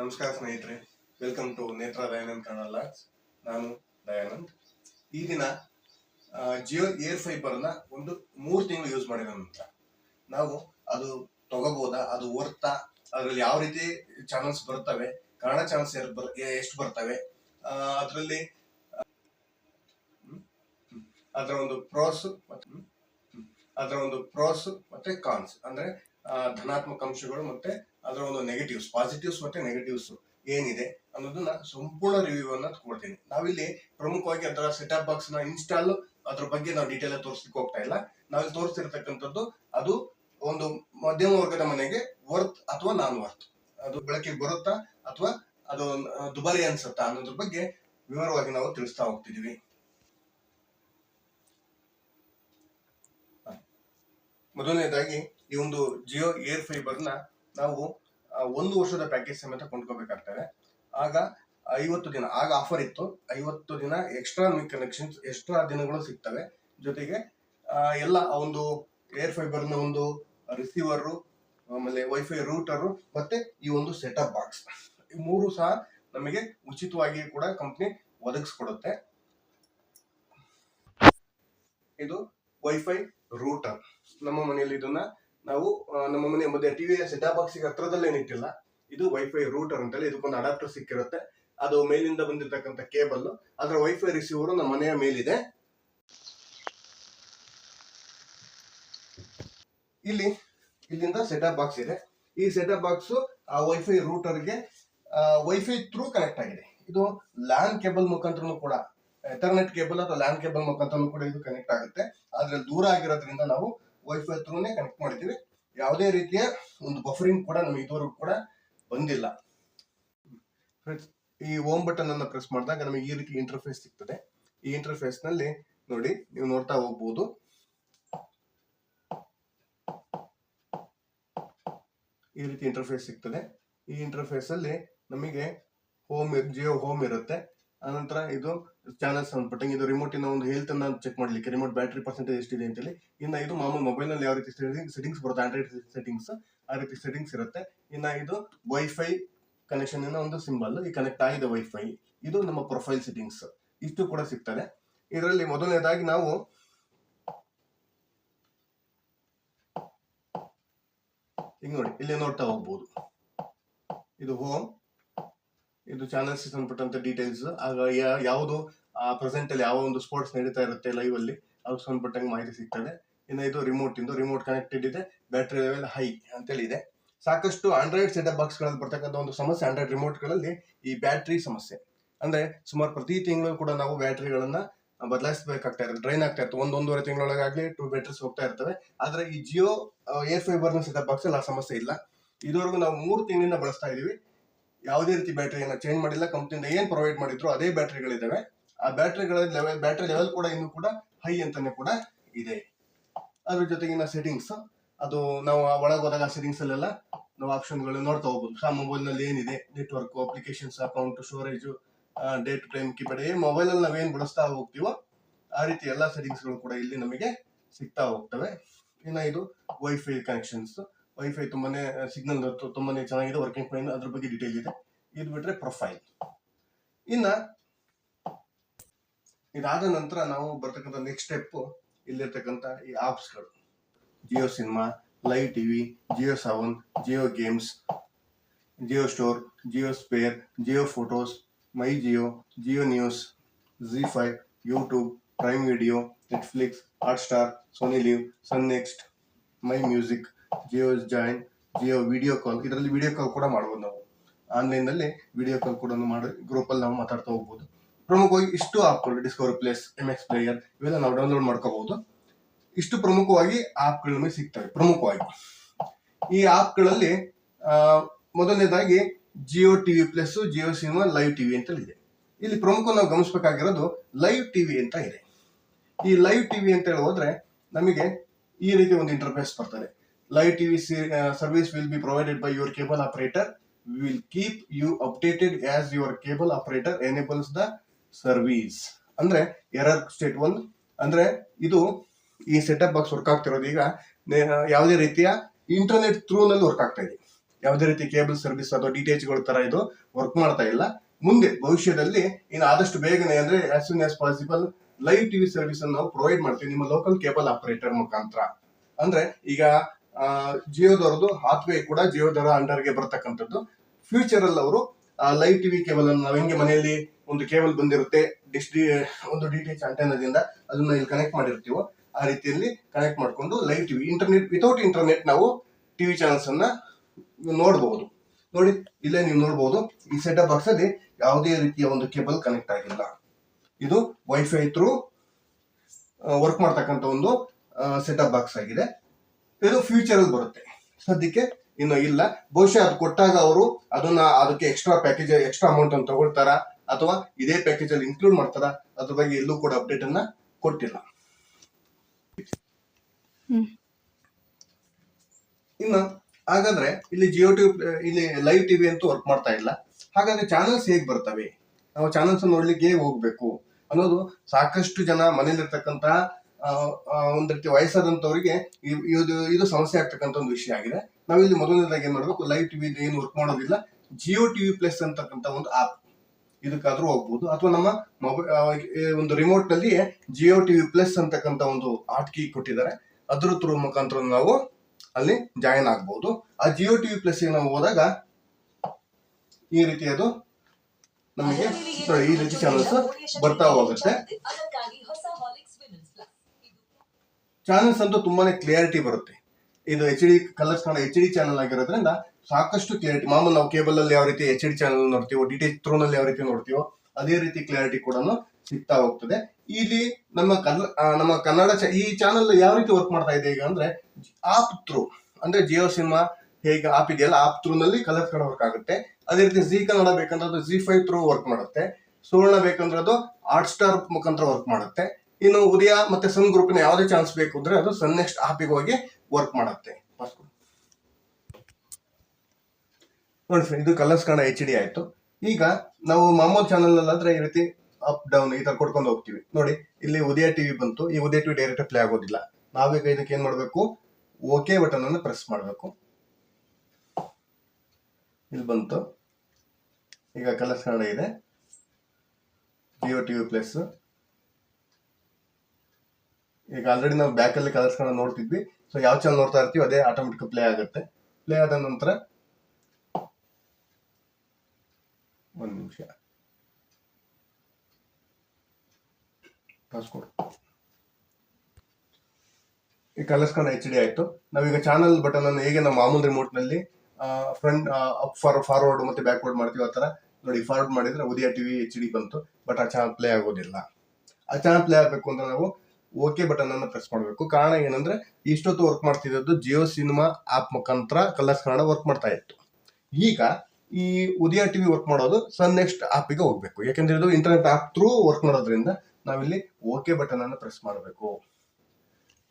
ನಮಸ್ಕಾರ ಸ್ನೇಹಿತರೆ welcome to ನೇತ್ರ ದಯಾನಂದ್ ಕನ್ನಡ ನಾನು ದಯಾನಂದ್. ಈ ದಿನ ಜಿಯೋ ಏರ್ ಫೈಬರ್ನ ಒಂದು ಮೂರು ತಿಂಗಳು ಯೂಸ್ ಮಾಡಿದ ನಂತರ, ನಾವು ಅದು ತಗೋಬೋದಾ, ಅದು ವರ್ತಾ ಅದರಲ್ಲಿ ಯಾವ ರೀತಿ ಚಾನಲ್ಸ್ ಬರ್ತವೆ, ಕನ್ನಡ ಚಾನಲ್ಸ್ ಎಷ್ಟು ಬರ್ತವೆ ಅದರಲ್ಲಿ ಅದರ ಒಂದು ಪ್ರೋಸ್ ಅದರ ಒಂದು ಪ್ರೋಸ್ ಮತ್ತೆ ಕಾನ್ಸ್ ಅಂದ್ರೆ ಧನಾತ್ಮಕ ಅಂಶಗಳು ಮತ್ತೆ ಅದರ ಒಂದು ನೆಗೆಟಿವ್ಸ್ ಪಾಸಿಟಿವ್ಸ್ ಮತ್ತೆ ನೆಗೆಟಿವ್ಸ್ ಏನಿದೆ ಅನ್ನೋದನ್ನ ಸಂಪೂರ್ಣ ರಿವ್ಯೂ ಅನ್ನ ಕೊಡ್ತೀನಿ. ನಾವಿಲ್ಲಿ ಪ್ರಮುಖವಾಗಿ ಅದರ ಸೆಟಪ್ ಬಾಕ್ಸ್ನ ಇನ್ಸ್ಟಾಲ್ ಅದ್ರ ಬಗ್ಗೆ ನಾವು ಡೀಟೇಲ್ ಆಗಿ ತೋರಿಸ್ಲಿಕ್ಕೆ ಹೋಗ್ತಾ ಇಲ್ಲ. ನಾವಿಲ್ಲಿ ತೋರಿಸ್ತಿರ್ತಕ್ಕಂಥದ್ದು ಅದು ಒಂದು ಮಧ್ಯಮ ವರ್ಗದ ಮನೆಗೆ ವರ್ತ್ ಅಥವಾ ನಾನ್ ವರ್ತ್ ಅದು ಬೆಳಕಿಗೆ ಬರುತ್ತಾ ಅಥವಾ ಅದು ದುಬಾರಿ ಅನ್ಸುತ್ತಾ ಅನ್ನೋದ್ರ ಬಗ್ಗೆ ವಿವರವಾಗಿ ನಾವು ತಿಳಿಸ್ತಾ ಹೋಗ್ತಿದೀವಿ. ಮೊದಲನೇದಾಗಿ ಈ ಒಂದು ಜಿಯೋ ಏರ್ ಫೈಬರ್ನ ನಾವು ಒಂದು ವರ್ಷದ ಪ್ಯಾಕೇಜ್ ಸಮೇತ ಕೊಂಡ್ಕೋಬೇಕಾಗ್ತದೆ. ಆಗ ಐವತ್ತು ದಿನ, ಆಗ ಆಫರ್ ಇತ್ತು. ಐವತ್ತು ದಿನ ಎಕ್ಸ್ಟ್ರಾ ಕನೆಕ್ಷನ್ಸ್ ಎಕ್ಸ್ಟ್ರಾ ದಿನಗಳು ಸಿಗ್ತವೆ. ಜೊತೆಗೆ ಎಲ್ಲ ಒಂದು ಏರ್ ಫೈಬರ್ನ ಒಂದು ರಿಸೀವರ್ ಆಮೇಲೆ ವೈಫೈ ರೂಟರ್ ಮತ್ತೆ ಈ ಒಂದು ಸೆಟಪ್ ಬಾಕ್ಸ್ ಈ ಮೂರು ಸಹ ನಮಗೆ ಉಚಿತವಾಗಿ ಕೂಡ ಕಂಪ್ನಿ ಒದಗಿಸ್ಕೊಡುತ್ತೆ. ಇದು ವೈಫೈ ರೂಟರ್ ನಮ್ಮ ಮನೆಯಲ್ಲಿ ಇದನ್ನ ನಾವು ನಮ್ಮ ಮನೆ ಮಧ್ಯೆ ಟಿವಿಯ ಸೆಟ್ ಬಾಕ್ಸ್ ಹತ್ರದಲ್ಲೇ ನಿಂತಿಲ್ಲ ಇದು ವೈಫೈ ರೂಟರ್ ಅಂತೇಳಿ ಇದಕ್ಕೊಂದು ಅಡಾಪ್ಟರ್ ಸಿಕ್ಕಿರುತ್ತೆ. ಅದು ಮೇಲಿಂದ ಬಂದಿರತಕ್ಕಂಥ ಕೇಬಲ್ ಅದರ ವೈಫೈ ರಿಸೀವರ್ ನಮ್ಮ ಮನೆಯ ಮೇಲಿದೆ. ಇಲ್ಲಿ, ಇಲ್ಲಿಂದ ಸೆಟಪ್ ಬಾಕ್ಸ್ ಇದೆ. ಈ ಸೆಟಪ್ ಬಾಕ್ಸ್ ಆ ವೈಫೈ ರೂಟರ್ಗೆ ವೈಫೈ ಥ್ರೂ ಕನೆಕ್ಟ್ ಆಗಿದೆ. ಇದು ಲ್ಯಾನ್ ಕೇಬಲ್ ಮುಖಾಂತರ ಕೂಡ ಎಥರ್ನೆಟ್ ಕೇಬಲ್ ಅಥವಾ ಲ್ಯಾನ್ ಕೇಬಲ್ ಮುಖಾಂತರ ಕೂಡ ಇದು ಕನೆಕ್ಟ್ ಆಗುತ್ತೆ. ಆದ್ರೆ ದೂರ ಆಗಿರೋದ್ರಿಂದ ನಾವು ವೈಫೈ ಥ್ರೂನೇ ಕನೆಕ್ಟ್ ಮಾಡ್ತೀವಿ. ಯಾವುದೇ ರೀತಿಯ ಒಂದು ಬಫರಿಂಗ್ ಕೂಡ ನಮಗೆ ಇದುವರೆಗೂ ಕೂಡ ಬಂದಿಲ್ಲ. Friends, ಈ ಓಮ್ ಬಟನ್ ಅನ್ನ ಪ್ರೆಸ್ ಮಾಡಿದಾಗ ನಮಗೆ ಈ ರೀತಿ ಇಂಟರ್ಫೇಸ್ ಸಿಗ್ತದೆ. ಈ ಇಂಟರ್ಫೇಸ್ನಲ್ಲಿ ನೋಡಿ ನೀವು ನೋಡ್ತಾ ಹೋಗ್ಬೋದು. ಈ ರೀತಿ ಇಂಟರ್ಫೇಸ್ ಸಿಗ್ತದೆ. ಈ ಇಂಟರ್ಫೇಸ್ ಅಲ್ಲಿ ನಮಗೆ ಹೋಮ್ ಜಿಯೋ ಹೋಮ್ ಇರುತ್ತೆ. ಆನಂತರ ಇದು ಚಾನಲ್ಸ್ ಸಂಬಂಧಪಟ್ಟಂಗೆ ಇದು ರಿಮೋಟಿನ ಒಂದು ಹೆಲ್ತ್ ಅನ್ನ ಚೆಕ್ ಮಾಡ್ಲಿಕ್ಕೆ ರಿಮೋಟ್ ಬ್ಯಾಟ್ರಿ ಪರ್ಸೆಂಟೇಜ್ ಎಷ್ಟಿದೆ ಅಂತೇಳಿ. ಇನ್ನ ಇದು ಮಾಮೂಲು ಮೊಬೈಲ್ನಲ್ಲಿ ಯಾವ ರೀತಿ ಸೆಟ್ಟಿಂಗ್ಸ್ ಬರುತ್ತೆ ಆಂಡ್ರಾಯ್ಡ್ ಸೆಟ್ಟಿಂಗ್ಸ್ ಆ ರೀತಿ ಸೆಟ್ಟಿಂಗ್ಸ್ ಇರುತ್ತೆ. ಇನ್ನ ಇದು ವೈಫೈ ಕನೆಕ್ಷನ್ ಒಂದು ಸಿಂಬಲ್ ಈ ಕನೆಕ್ಟ್ ಆಗಿದೆ ವೈಫೈ ಇದು ನಮ್ಮ ಪ್ರೊಫೈಲ್ ಸೆಟ್ಟಿಂಗ್ಸ್ ಇಷ್ಟು ಕೂಡ ಸಿಗ್ತದೆ. ಇದರಲ್ಲಿ ಮೊದಲನೇದಾಗಿ ನಾವು ಈಗ ನೋಡಿ, ಇಲ್ಲಿ ನೋಡ್ತಾ ಹೋಗ್ಬೋದು. ಇದು ಹೋಮ್ ಇದು ಚಾನಲ್ಸ್ ಸಂಬಂಧಪಟ್ಟಂತ ಡೀಟೇಲ್ಸ್ ಆಗ ಯಾವುದು ಪ್ರೆಸೆಂಟ್ ಅಲ್ಲಿ ಯಾವ ಒಂದು ಸ್ಪೋರ್ಟ್ಸ್ ನಡೀತಾ ಇರುತ್ತೆ ಲೈವ್ ಅಲ್ಲಿ, ಅದಕ್ಕೆ ಸಂಬಂಧಪಟ್ಟಂಗೆ ಮಾಹಿತಿ ಸಿಗ್ತದೆ. ಇನ್ನು ಇದು ರಿಮೋಟ್ ಇಂದು ರಿಮೋಟ್ ಕನೆಕ್ಟೆಡ್ ಇದೆ ಬ್ಯಾಟ್ರಿ ಲೆವೆಲ್ ಹೈ ಅಂತೇಳಿ ಇದೆ. ಸಾಕಷ್ಟು ಆಂಡ್ರಾಯ್ಡ್ ಸೆಟಪ್ ಬಾಕ್ಸ್ಗಳಲ್ಲಿ ಬರ್ತಕ್ಕಂಥ ಒಂದು ಸಮಸ್ಯೆ ಆಂಡ್ರಾಯ್ಡ್ ರಿಮೋಟ್ಗಳಲ್ಲಿ ಈ ಬ್ಯಾಟ್ರಿ ಸಮಸ್ಯೆ. ಅಂದ್ರೆ ಸುಮಾರು ಪ್ರತಿ ತಿಂಗಳು ಕೂಡ ನಾವು ಬ್ಯಾಟ್ರಿಗಳನ್ನ ಬದಲಾಯಿಸಬೇಕಾಗ್ತಾ ಇರುತ್ತೆ ಡ್ರೈನ್ ಆಗ್ತಾ ಇರ್ತದೆ ಒಂದೊಂದೂವರೆ ತಿಂಗಳೊಳಗಾಗ್ಲಿ ಟೂ ಬ್ಯಾಟ್ರೀಸ್ ಹೋಗ್ತಾ ಇರ್ತವೆ. ಆದರೆ ಈ Jio Air Fiber set setup box ಅಲ್ಲಿ ಆ ಸಮಸ್ಯೆ ಇಲ್ಲ. ಇದುವರೆಗೂ ನಾವು ಮೂರು ತಿಂಗಳಿಂದ ಬಳಸ್ತಾ ಇದೀವಿ. ಯಾವುದೇ ರೀತಿ ಬ್ಯಾಟರಿಯನ್ನ ಚೇಂಜ್ ಮಾಡಿಲ್ಲ, ಕಂಪ್ನಿಯಿಂದ ಏನ್ ಪ್ರೊವೈಡ್ ಮಾಡಿದ್ರು ಅದೇ ಬ್ಯಾಟ್ರಿಗಳಿದ್ದಾವೆ. ಆ ಬ್ಯಾಟರಿಗಳ ಲೆವೆಲ್ ಬ್ಯಾಟರಿ ಲೆವೆಲ್ ಕೂಡ ಇನ್ನು ಕೂಡ ಹೈ ಅಂತಾನೆ ಕೂಡ ಇದೆ. ಅದ್ರ ಜೊತೆಗಿನ ಸೆಟ್ಟಿಂಗ್ಸ್ ಅದು ನಾವು ಒಳಗೆ ಹೋದಾಗ ಸೆಟ್ಟಿಂಗ್ಸ್ ಅಲ್ಲೆಲ್ಲ ನಾವು ಆಪ್ಷನ್ಗಳು ನೋಡ್ತಾ ಹೋಗ್ಬೋದು. ಆ ಮೊಬೈಲ್ನಲ್ಲಿ ಏನಿದೆ? Network applications account storage date time keypad ಏನ್ ಮೊಬೈಲ್ ಅಲ್ಲಿ ನಾವೇನ್ ಬಳಸ್ತಾ ಹೋಗ್ತೀವೋ ಆ ರೀತಿ ಎಲ್ಲಾ ಸೆಟ್ಟಿಂಗ್ಸ್ಗಳು ಕೂಡ ಇಲ್ಲಿ ನಮಗೆ ಸಿಗ್ತಾ ಹೋಗ್ತವೆ. ಇನ್ನ ಇದು ವೈಫೈ ಕನೆಕ್ಷನ್ಸ್ ವೈಫೈ ತುಂಬಾನೇ ಸಿಗ್ನಲ್ ತುಂಬಾನೇ ಚೆನ್ನಾಗಿದೆ ವರ್ಕಿಂಗ್ ಫೈನ್ ಅದ್ರ ಬಗ್ಗೆ ಡೀಟೇಲ್ ಇದೆ. ಇದು ಬಿಟ್ರೆ ಪ್ರೊಫೈಲ್ ಇನ್ನ, ಇದಾದ ನಂತರ ನಾವು ಬರ್ತಕ್ಕಂಥ ನೆಕ್ಸ್ಟ್ ಸ್ಟೆಪ್ ಇಲ್ಲಿರ್ತಕ್ಕಂಥ ಈ ಆಪ್ಸ್ಗಳು Jio Cinema live TV Jio Saavn Jio Games Jio Store Jio Sphere Jio Photos My Jio Jio News Zee five YouTube Prime Video Netflix Hotstar Sony Liv Sun Next My Music Jio Join Jio video call ಇದರಲ್ಲಿ video ಕಾಲ್ ಕೂಡ ಮಾಡ್ಬೋದು ನಾವು. ಆನ್ಲೈನ್ನಲ್ಲಿ video call ಕೂಡ ಮಾಡಿ group ಅಲ್ಲಿ ನಾವು ಮಾತಾಡ್ತಾ ಹೋಗ್ಬೋದು. ಪ್ರಮುಖವಾಗಿ ಇಷ್ಟು ಆಪ್ಗಳು discover place M X player ಇವೆಲ್ಲ ನಾವು ಡೌನ್ಲೋಡ್ ಮಾಡ್ಕೋಬಹುದು. ಇಷ್ಟು ಪ್ರಮುಖವಾಗಿ ಆಪ್ಗಳು ನಮಗೆ ಸಿಗ್ತವೆ, ಪ್ರಮುಖವಾಗಿ. ಈ ಆಪ್ಗಳಲ್ಲಿ ಮೊದಲನೇದಾಗಿ Jio TV plus Jio Cinema live TV ಅಂತ ಇದೆ. ಇಲ್ಲಿ ಪ್ರಮುಖ ನಾವು ಗಮನಿಸಬೇಕಾಗಿರೋದು ಲೈವ್ ಟಿವಿ ಅಂತ ಇದೆ. ಈ ಲೈವ್ ಟಿವಿ ಅಂತ ಹೇಳಿ ಹೋದ್ರೆ ನಮಗೆ ಈ ರೀತಿ ಒಂದು ಇಂಟರ್ಫೇಸ್ ಬರ್ತದೆ. Live service service will be provided by your cable operator will keep you updated as your cable operator enables the service. ಅಂದ್ರೆ ಎರರ್ ಸ್ಟೇಟ್ ಒನ್ ಅಂದ್ರೆ ಇದು ಈ ಸೆಟಪ್ ಬಾಕ್ಸ್ ವರ್ಕ್ ಆಗ್ತಿರೋದು. ಈಗ ಯಾವುದೇ ರೀತಿಯ ಇಂಟರ್ನೆಟ್ ಥ್ರೂನಲ್ಲಿ ವರ್ಕ್ ಆಗ್ತಾ ಇದೆ. ಯಾವುದೇ ರೀತಿ ಕೇಬಲ್ ಸರ್ವಿಸ್ ಅಥವಾ ಡಿ ಟಿ ಎಚ್ಗಳ ತರ ಇದು ವರ್ಕ್ ಮಾಡ್ತಾ ಇಲ್ಲ. ಮುಂದೆ ಭವಿಷ್ಯದಲ್ಲಿ ಇನ್ನು ಆದಷ್ಟು ಬೇಗನೆ ಅಂದ್ರೆ as soon as possible live TV service ಅನ್ನು ನಾವು ಪ್ರೊವೈಡ್ ಮಾಡ್ತೀವಿ. ನಿಮ್ಮ ಲೋಕಲ್ ಕೇಬಲ್ ಆಪರೇಟರ್ ಮುಖಾಂತರ. ಅಂದ್ರೆ ಈಗ ಜಿಯೋದವ್ರದ್ದು ಹಾತ್ವೇ ಕೂಡ ಜಿಯೋದರ ಅಂಡರ್ಗೆ ಬರ್ತಕ್ಕಂಥದ್ದು. ಫ್ಯೂಚರ್ ಅಲ್ಲಿ ಅವರು ಲೈವ್ ಟಿವಿ ಕೇಬಲ್ ಅನ್ನು ನಾವು ಹೆಂಗೆ ಮನೆಯಲ್ಲಿ ಒಂದು ಕೇಬಲ್ ಬಂದಿರುತ್ತೆ, ಡಿಶ್ ಒಂದು ಡಿ ಟಿ ಎಚ್ ಅಂಟೆನದಿಂದ ಅದನ್ನ ಇಲ್ಲಿ ಕನೆಕ್ಟ್ ಮಾಡಿರ್ತೀವೋ, ಆ ರೀತಿಯಲ್ಲಿ ಕನೆಕ್ಟ್ ಮಾಡ್ಕೊಂಡು live TV internet without internet ನಾವು ಟಿವಿ ಚಾನಲ್ಸ್ ಅನ್ನ ನೋಡಬಹುದು ನೋಡಿ, ಇಲ್ಲೇ ನೀವು ನೋಡಬಹುದು ಈ ಸೆಟಪ್ ಬಾಕ್ಸ್ ಅಲ್ಲಿ ಯಾವುದೇ ರೀತಿಯ ಒಂದು ಕೇಬಲ್ ಕನೆಕ್ಟ್ ಆಗಿಲ್ಲ. ಇದು ವೈಫೈ ಥ್ರೂ ವರ್ಕ್ ಮಾಡ್ತಕ್ಕಂಥ ಒಂದು ಸೆಟಪ್ ಬಾಕ್ಸ್ ಆಗಿದೆ. ಇದು ಫ್ಯೂಚರ್ ಅಲ್ಲಿ ಬರುತ್ತೆ. ಸದ್ಯಕ್ಕೆ ಇನ್ನು ಇಲ್ಲ. ಬಹುಶಃ ಅದು ಕೊಟ್ಟಾಗ ಅವರು ಅದನ್ನ ಅದಕ್ಕೆ ಎಕ್ಸ್ಟ್ರಾ ಪ್ಯಾಕೇಜ್ ಎಕ್ಸ್ಟ್ರಾ ಅಮೌಂಟ್ ಅನ್ನು ತಗೊಳ್ತಾರ? ಅಥವಾ ಇದೇ ಪ್ಯಾಕೇಜ್ ಅಲ್ಲಿ ಇನ್ಕ್ಲೂಡ್ ಮಾಡ್ತಾರ? ಅದ್ರ ಬಗ್ಗೆ ಎಲ್ಲೂ ಕೂಡ ಅಪ್ಡೇಟ್ ಅನ್ನ ಕೊಟ್ಟಿಲ್ಲ. ಇನ್ನು ಹಾಗಾದ್ರೆ ಇಲ್ಲಿ ಜಿಯೋ ಟಿವಿ ಇಲ್ಲಿ ಲೈವ್ ಟಿವಿ ಅಂತೂ ವರ್ಕ್ ಮಾಡ್ತಾ ಇಲ್ಲ. ಹಾಗಾದ್ರೆ ಚಾನಲ್ಸ್ ಹೇಗ್ ಬರ್ತವೆ? ನಾವು ಚಾನೆಲ್ಸ್ ನೋಡ್ಲಿಕ್ಕೆ ಹೇಗೆ ಹೋಗ್ಬೇಕು? ಅನ್ನೋದು ಸಾಕಷ್ಟು ಜನ ಮನೇಲಿರ್ತಕ್ಕಂತ ಆ, ಆ, ಒಂದ್ ರೀತಿ ವಯಸ್ಸಾದಂತವರಿಗೆ ಇದು ಇದು ಸಮಸ್ಯೆ ಆಗ್ತಕ್ಕಂಥ ಒಂದು ವಿಷಯ ಆಗಿದೆ. ನಾವಿಲ್ಲಿ ಮೊದಲನೇದಾಗಿ ಏನು ಮಾಡಬೇಕು ಲೈವ್ ಟಿವಿ ಏನು ವರ್ಕ್ ಮಾಡೋದಿಲ್ಲ ಜಿಯೋ ಟಿವಿ ಪ್ಲಸ್ ಅಂತಕ್ಕಂಥ ಒಂದು ಆಪ್ ಇದಕ್ಕಾದ್ರೂ ಹೋಗ್ಬೋದು. ಅಥವಾ ನಮ್ಮ ಮೊಬೈಲ್ ಒಂದು ರಿಮೋಟ್ನಲ್ಲಿ ಜಿಯೋ ಟಿವಿ ಪ್ಲಸ್ ಅಂತಕ್ಕಂಥ ಒಂದು ಆಟ್ ಕೀ ಕೊಟ್ಟಿದ್ದಾರೆ. ಅದ್ರ ಥ್ರೂ ಮುಖಾಂತರ ನಾವು ಅಲ್ಲಿ ಜಾಯಿನ್ ಆಗ್ಬಹುದು ಆ ಜಿಯೋ ಟಿವಿ ಪ್ಲಸ್ ನಾವು ಹೋದಾಗ ಈ ರೀತಿ ಅದು ನಮಗೆ ಈ ರೀತಿ ಚಾನಲ್ಸ್ ಬರ್ತಾ ಹೋಗುತ್ತೆ. ಚಾನಲ್ಸ್ ಅಂತೂ ತುಂಬಾನೇ ಕ್ಲಿಯರಿಟಿ ಬರುತ್ತೆ. ಇದು ಎಚ್ ಡಿ ಕಲರ್ಸ್ ಕಾಣ ಎಚ್ ಡಿ ಚಾನಲ್ ಆಗಿರೋದ್ರಿಂದ ಸಾಕಷ್ಟು ಕ್ಲಿಯರಿಟಿ ಮಾಮೂಲು ನಾವು ಕೇಬಲ್ ಅಲ್ಲಿ ಯಾವ ರೀತಿ ಎಚ್ ಡಿ ಚಾನಲ್ ನೋಡ್ತೀವೋ ಡಿ ಟಿ ಥ್ರೋ ನಲ್ಲಿ ಯಾವ ರೀತಿ ನೋಡ್ತೀವೋ, ಅದೇ ರೀತಿ ಕ್ಲಿಯರಿಟಿ ಕೂಡ ಸಿಗ್ತಾ ಹೋಗ್ತದೆ. ಇಲ್ಲಿ ನಮ್ಮ ಕಲ್ ನಮ್ಮ ಕನ್ನಡ ಈ ಚಾನಲ್ ಯಾವ ರೀತಿ ವರ್ಕ್ ಮಾಡ್ತಾ ಇದೆ ಈಗ ಅಂದ್ರೆ ಆಪ್ ಥ್ರೂ ಅಂದ್ರೆ ಜಿಯೋ ಸಿನಿಮಾ ಹೇಗೆ ಆಪ್ ಇದೆಯಲ್ಲ ಆಪ್ ಥ್ರೂ ನಲ್ಲಿ ಕಲರ್ಸ್ ಕನ್ನಡ ವರ್ಕ್ ಆಗುತ್ತೆ. ಅದೇ ರೀತಿ ಜಿ ಕನ್ನಡ ಬೇಕಂದ್ರೆ ಅದು ಜಿ ಫೈವ್ ಥ್ರೂ ವರ್ಕ್ ಮಾಡುತ್ತೆ. ಸುವರ್ಣ ಬೇಕಂದ್ರೆ ಅದು ಹಾಟ್ ಸ್ಟಾರ್ ಮುಖಾಂತರ ವರ್ಕ್ ಮಾಡುತ್ತೆ. ಇನ್ನು ಉದಯ ಮತ್ತೆ ಸನ್ ಗ್ರೂಪ್ನ ಯಾವುದೇ ಚಾನ್ಸ್ ಬೇಕು ಅಂದ್ರೆ ಅದು ಸನ್ ನೆಕ್ಸ್ಟ್ ಆಪಿಗೆ ಹೋಗಿ ವರ್ಕ್ ಮಾಡುತ್ತೆ. ನೋಡಿ ಫ್ರೆಂಡ್ ಇದು ಕಲರ್ಸ್ ಕನ್ನಡ ಎಚ್ ಡಿ ಆಯ್ತು. ಈಗ ನಾವು ಮಾಮೂಲ್ ಚಾನಲ್ ಅಲ್ಲಾದ್ರೆ ಈ ರೀತಿ ಅಪ್ ಡೌನ್ ಈ ತರ ಕೊಡ್ಕೊಂಡು ಹೋಗ್ತೀವಿ. ನೋಡಿ, ಇಲ್ಲಿ ಉದಯ ಟಿವಿ ಬಂತು. ಈ ಉದಯ ಟಿವಿ ಡೈರೆಕ್ಟ್ ಪ್ಲೇ ಆಗೋದಿಲ್ಲ. ನಾವೀಗ ಇದಕ್ಕೆ ಏನ್ ಮಾಡ್ಬೇಕು? ಓಕೆ ಬಟನ್ ಅನ್ನು ಪ್ರೆಸ್ ಮಾಡಬೇಕು. ಇಲ್ಲಿ ಬಂತು. ಈಗ ಕಲರ್ಸ್ ಕನ್ನಡ ಇದೆ. ಜಿಯೋ ಟಿವಿ ಪ್ಲಸ್ ಈಗ ಆಲ್ರೆಡಿ ನಾವು ಬ್ಯಾಕ್ ಅಲ್ಲಿ ಕಲರ್ಸ್ ಕನ್ನಡ ನೋಡ್ತಿದ್ವಿ. ಸೊ ಯಾವ ಚಾನಲ್ ನೋಡ್ತಾ ಇರ್ತೀವಿ ಅದೇ ಆಟೋಮೆಟಿಕ್ ಪ್ಲೇ ಆಗುತ್ತೆ. ಪ್ಲೇ ಆದ ನಂತರ ಒಂದು ನಿಮಿಷ. ಪಾಸ್ಕೊಡು ಈ ಕಲರ್ಸ್ ಕನ್ನಡ ಎಚ್ ಡಿ ಆಯ್ತು. ನಾವೀಗ ಚಾನಲ್ ಬಟನ್ ಅನ್ನು ಹೇಗೆ ನಾವು ಮಾಮೂಲಿ ರಿಮೋಟ್ನಲ್ಲಿ ಫ್ರಂಟ್ ಅಪ್ ಫಾರ್ ಫಾರ್ವರ್ಡ್ ಮತ್ತೆ ಬ್ಯಾಕ್ವರ್ಡ್ ಮಾಡ್ತೀವಿ ಆ ತರ ನೋಡಿ ಫಾರ್ವರ್ಡ್ ಮಾಡಿದ್ರೆ ಉದಯ ಟಿವಿ ಎಚ್ ಡಿ ಬಂತು. ಬಟ್ ಆ ಚಾನಲ್ ಪ್ಲೇ ಆಗೋದಿಲ್ಲ. ಆ ಚಾನಲ್ ಪ್ಲೇ ಆಗಬೇಕು ಅಂದ್ರೆ ನಾವು ಓಕೆ ಬಟನ್ ಅನ್ನು ಪ್ರೆಸ್ ಮಾಡಬೇಕು. ಕಾರಣ ಏನಂದ್ರೆ, ಇಷ್ಟೊತ್ತು ವರ್ಕ್ ಮಾಡ್ತಿದ್ದದ್ದು ಜಿಯೋ ಸಿನಿಮಾ ಆಪ್ ಮುಖಾಂತರ ಕಲರ್ಸ್ ಕನ್ನಡ ವರ್ಕ್ ಮಾಡ್ತಾ ಇತ್ತು. ಈಗ ಈ ಉದಯ ಟಿವಿ ವರ್ಕ್ ಮಾಡೋದು ಸನ್ ನೆಕ್ಸ್ಟ್ ಆಪಿಗೆ ಹೋಗ್ಬೇಕು. ಯಾಕಂದ್ರೆ ಇದು ಇಂಟರ್ನೆಟ್ ಆಪ್ ಥ್ರೂ ವರ್ಕ್ ಮಾಡೋದ್ರಿಂದ ನಾವಿಲ್ಲಿ ಓಕೆ ಬಟನ್ ಅನ್ನು ಪ್ರೆಸ್ ಮಾಡಬೇಕು.